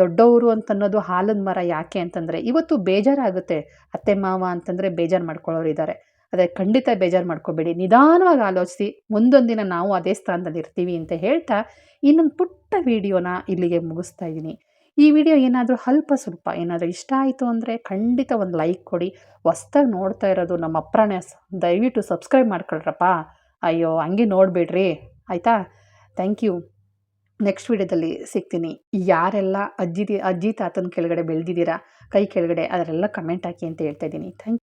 Speaker 1: ದೊಡ್ಡವರು ಅಂತನ್ನೋದು ಹಾಲದ ಮರ ಯಾಕೆ ಅಂತಂದರೆ, ಇವತ್ತು ಬೇಜಾರಾಗುತ್ತೆ. ಅತ್ತೆ, ಮಾವ ಅಂತಂದರೆ ಬೇಜಾರು ಮಾಡ್ಕೊಳ್ಳೋರು ಇದ್ದಾರೆ. ಅದೇ ಖಂಡಿತ ಬೇಜಾರು ಮಾಡ್ಕೋಬೇಡಿ. ನಿಧಾನವಾಗಿ ಆಲೋಚಿಸಿ, ಮುಂದೊಂದಿನ ದಿನ ನಾವು ಅದೇ ಸ್ಥಾನದಲ್ಲಿ ಇರ್ತೀವಿ ಅಂತ ಹೇಳ್ತಾ ಇನ್ನೊಂದು ಪುಟ್ಟ ವಿಡಿಯೋನ ಇಲ್ಲಿಗೆ ಮುಗಿಸ್ತಾ ಇದ್ದೀನಿ. ಈ ವಿಡಿಯೋ ಏನಾದರೂ ಅಲ್ಪ ಸ್ವಲ್ಪ ಏನಾದರೂ ಇಷ್ಟ ಆಯಿತು ಅಂದರೆ ಖಂಡಿತ ಒಂದು ಲೈಕ್ ಕೊಡಿ. ಹೊಸ್ದಾಗಿ ನೋಡ್ತಾ ಇರೋದು ನಮ್ಮ ಅಪ್ರಾಣೆ ದಯವಿಟ್ಟು ಸಬ್ಸ್ಕ್ರೈಬ್ ಮಾಡ್ಕೊಳ್ರಪ್ಪ. ಅಯ್ಯೋ, ಹಂಗೆ ನೋಡಬೇಡ್ರಿ. ಆಯಿತಾ? Thank you. ನೆಕ್ಸ್ಟ್ ವಿಡಿಯೋದಲ್ಲಿ ಸಿಗ್ತೀನಿ. ಯಾರೆಲ್ಲ ಅಜ್ಜಿ ಅಜ್ಜಿ ತಾತನ ಕೆಳಗಡೆ ಬೆಳೆದಿದ್ದೀರಾ, ಕೈ ಕೆಳಗಡೆ ಅದರೆಲ್ಲ ಕಮೆಂಟ್ ಹಾಕಿ ಅಂತ ಹೇಳ್ತಾ ಇದ್ದೀನಿ. ಥ್ಯಾಂಕ್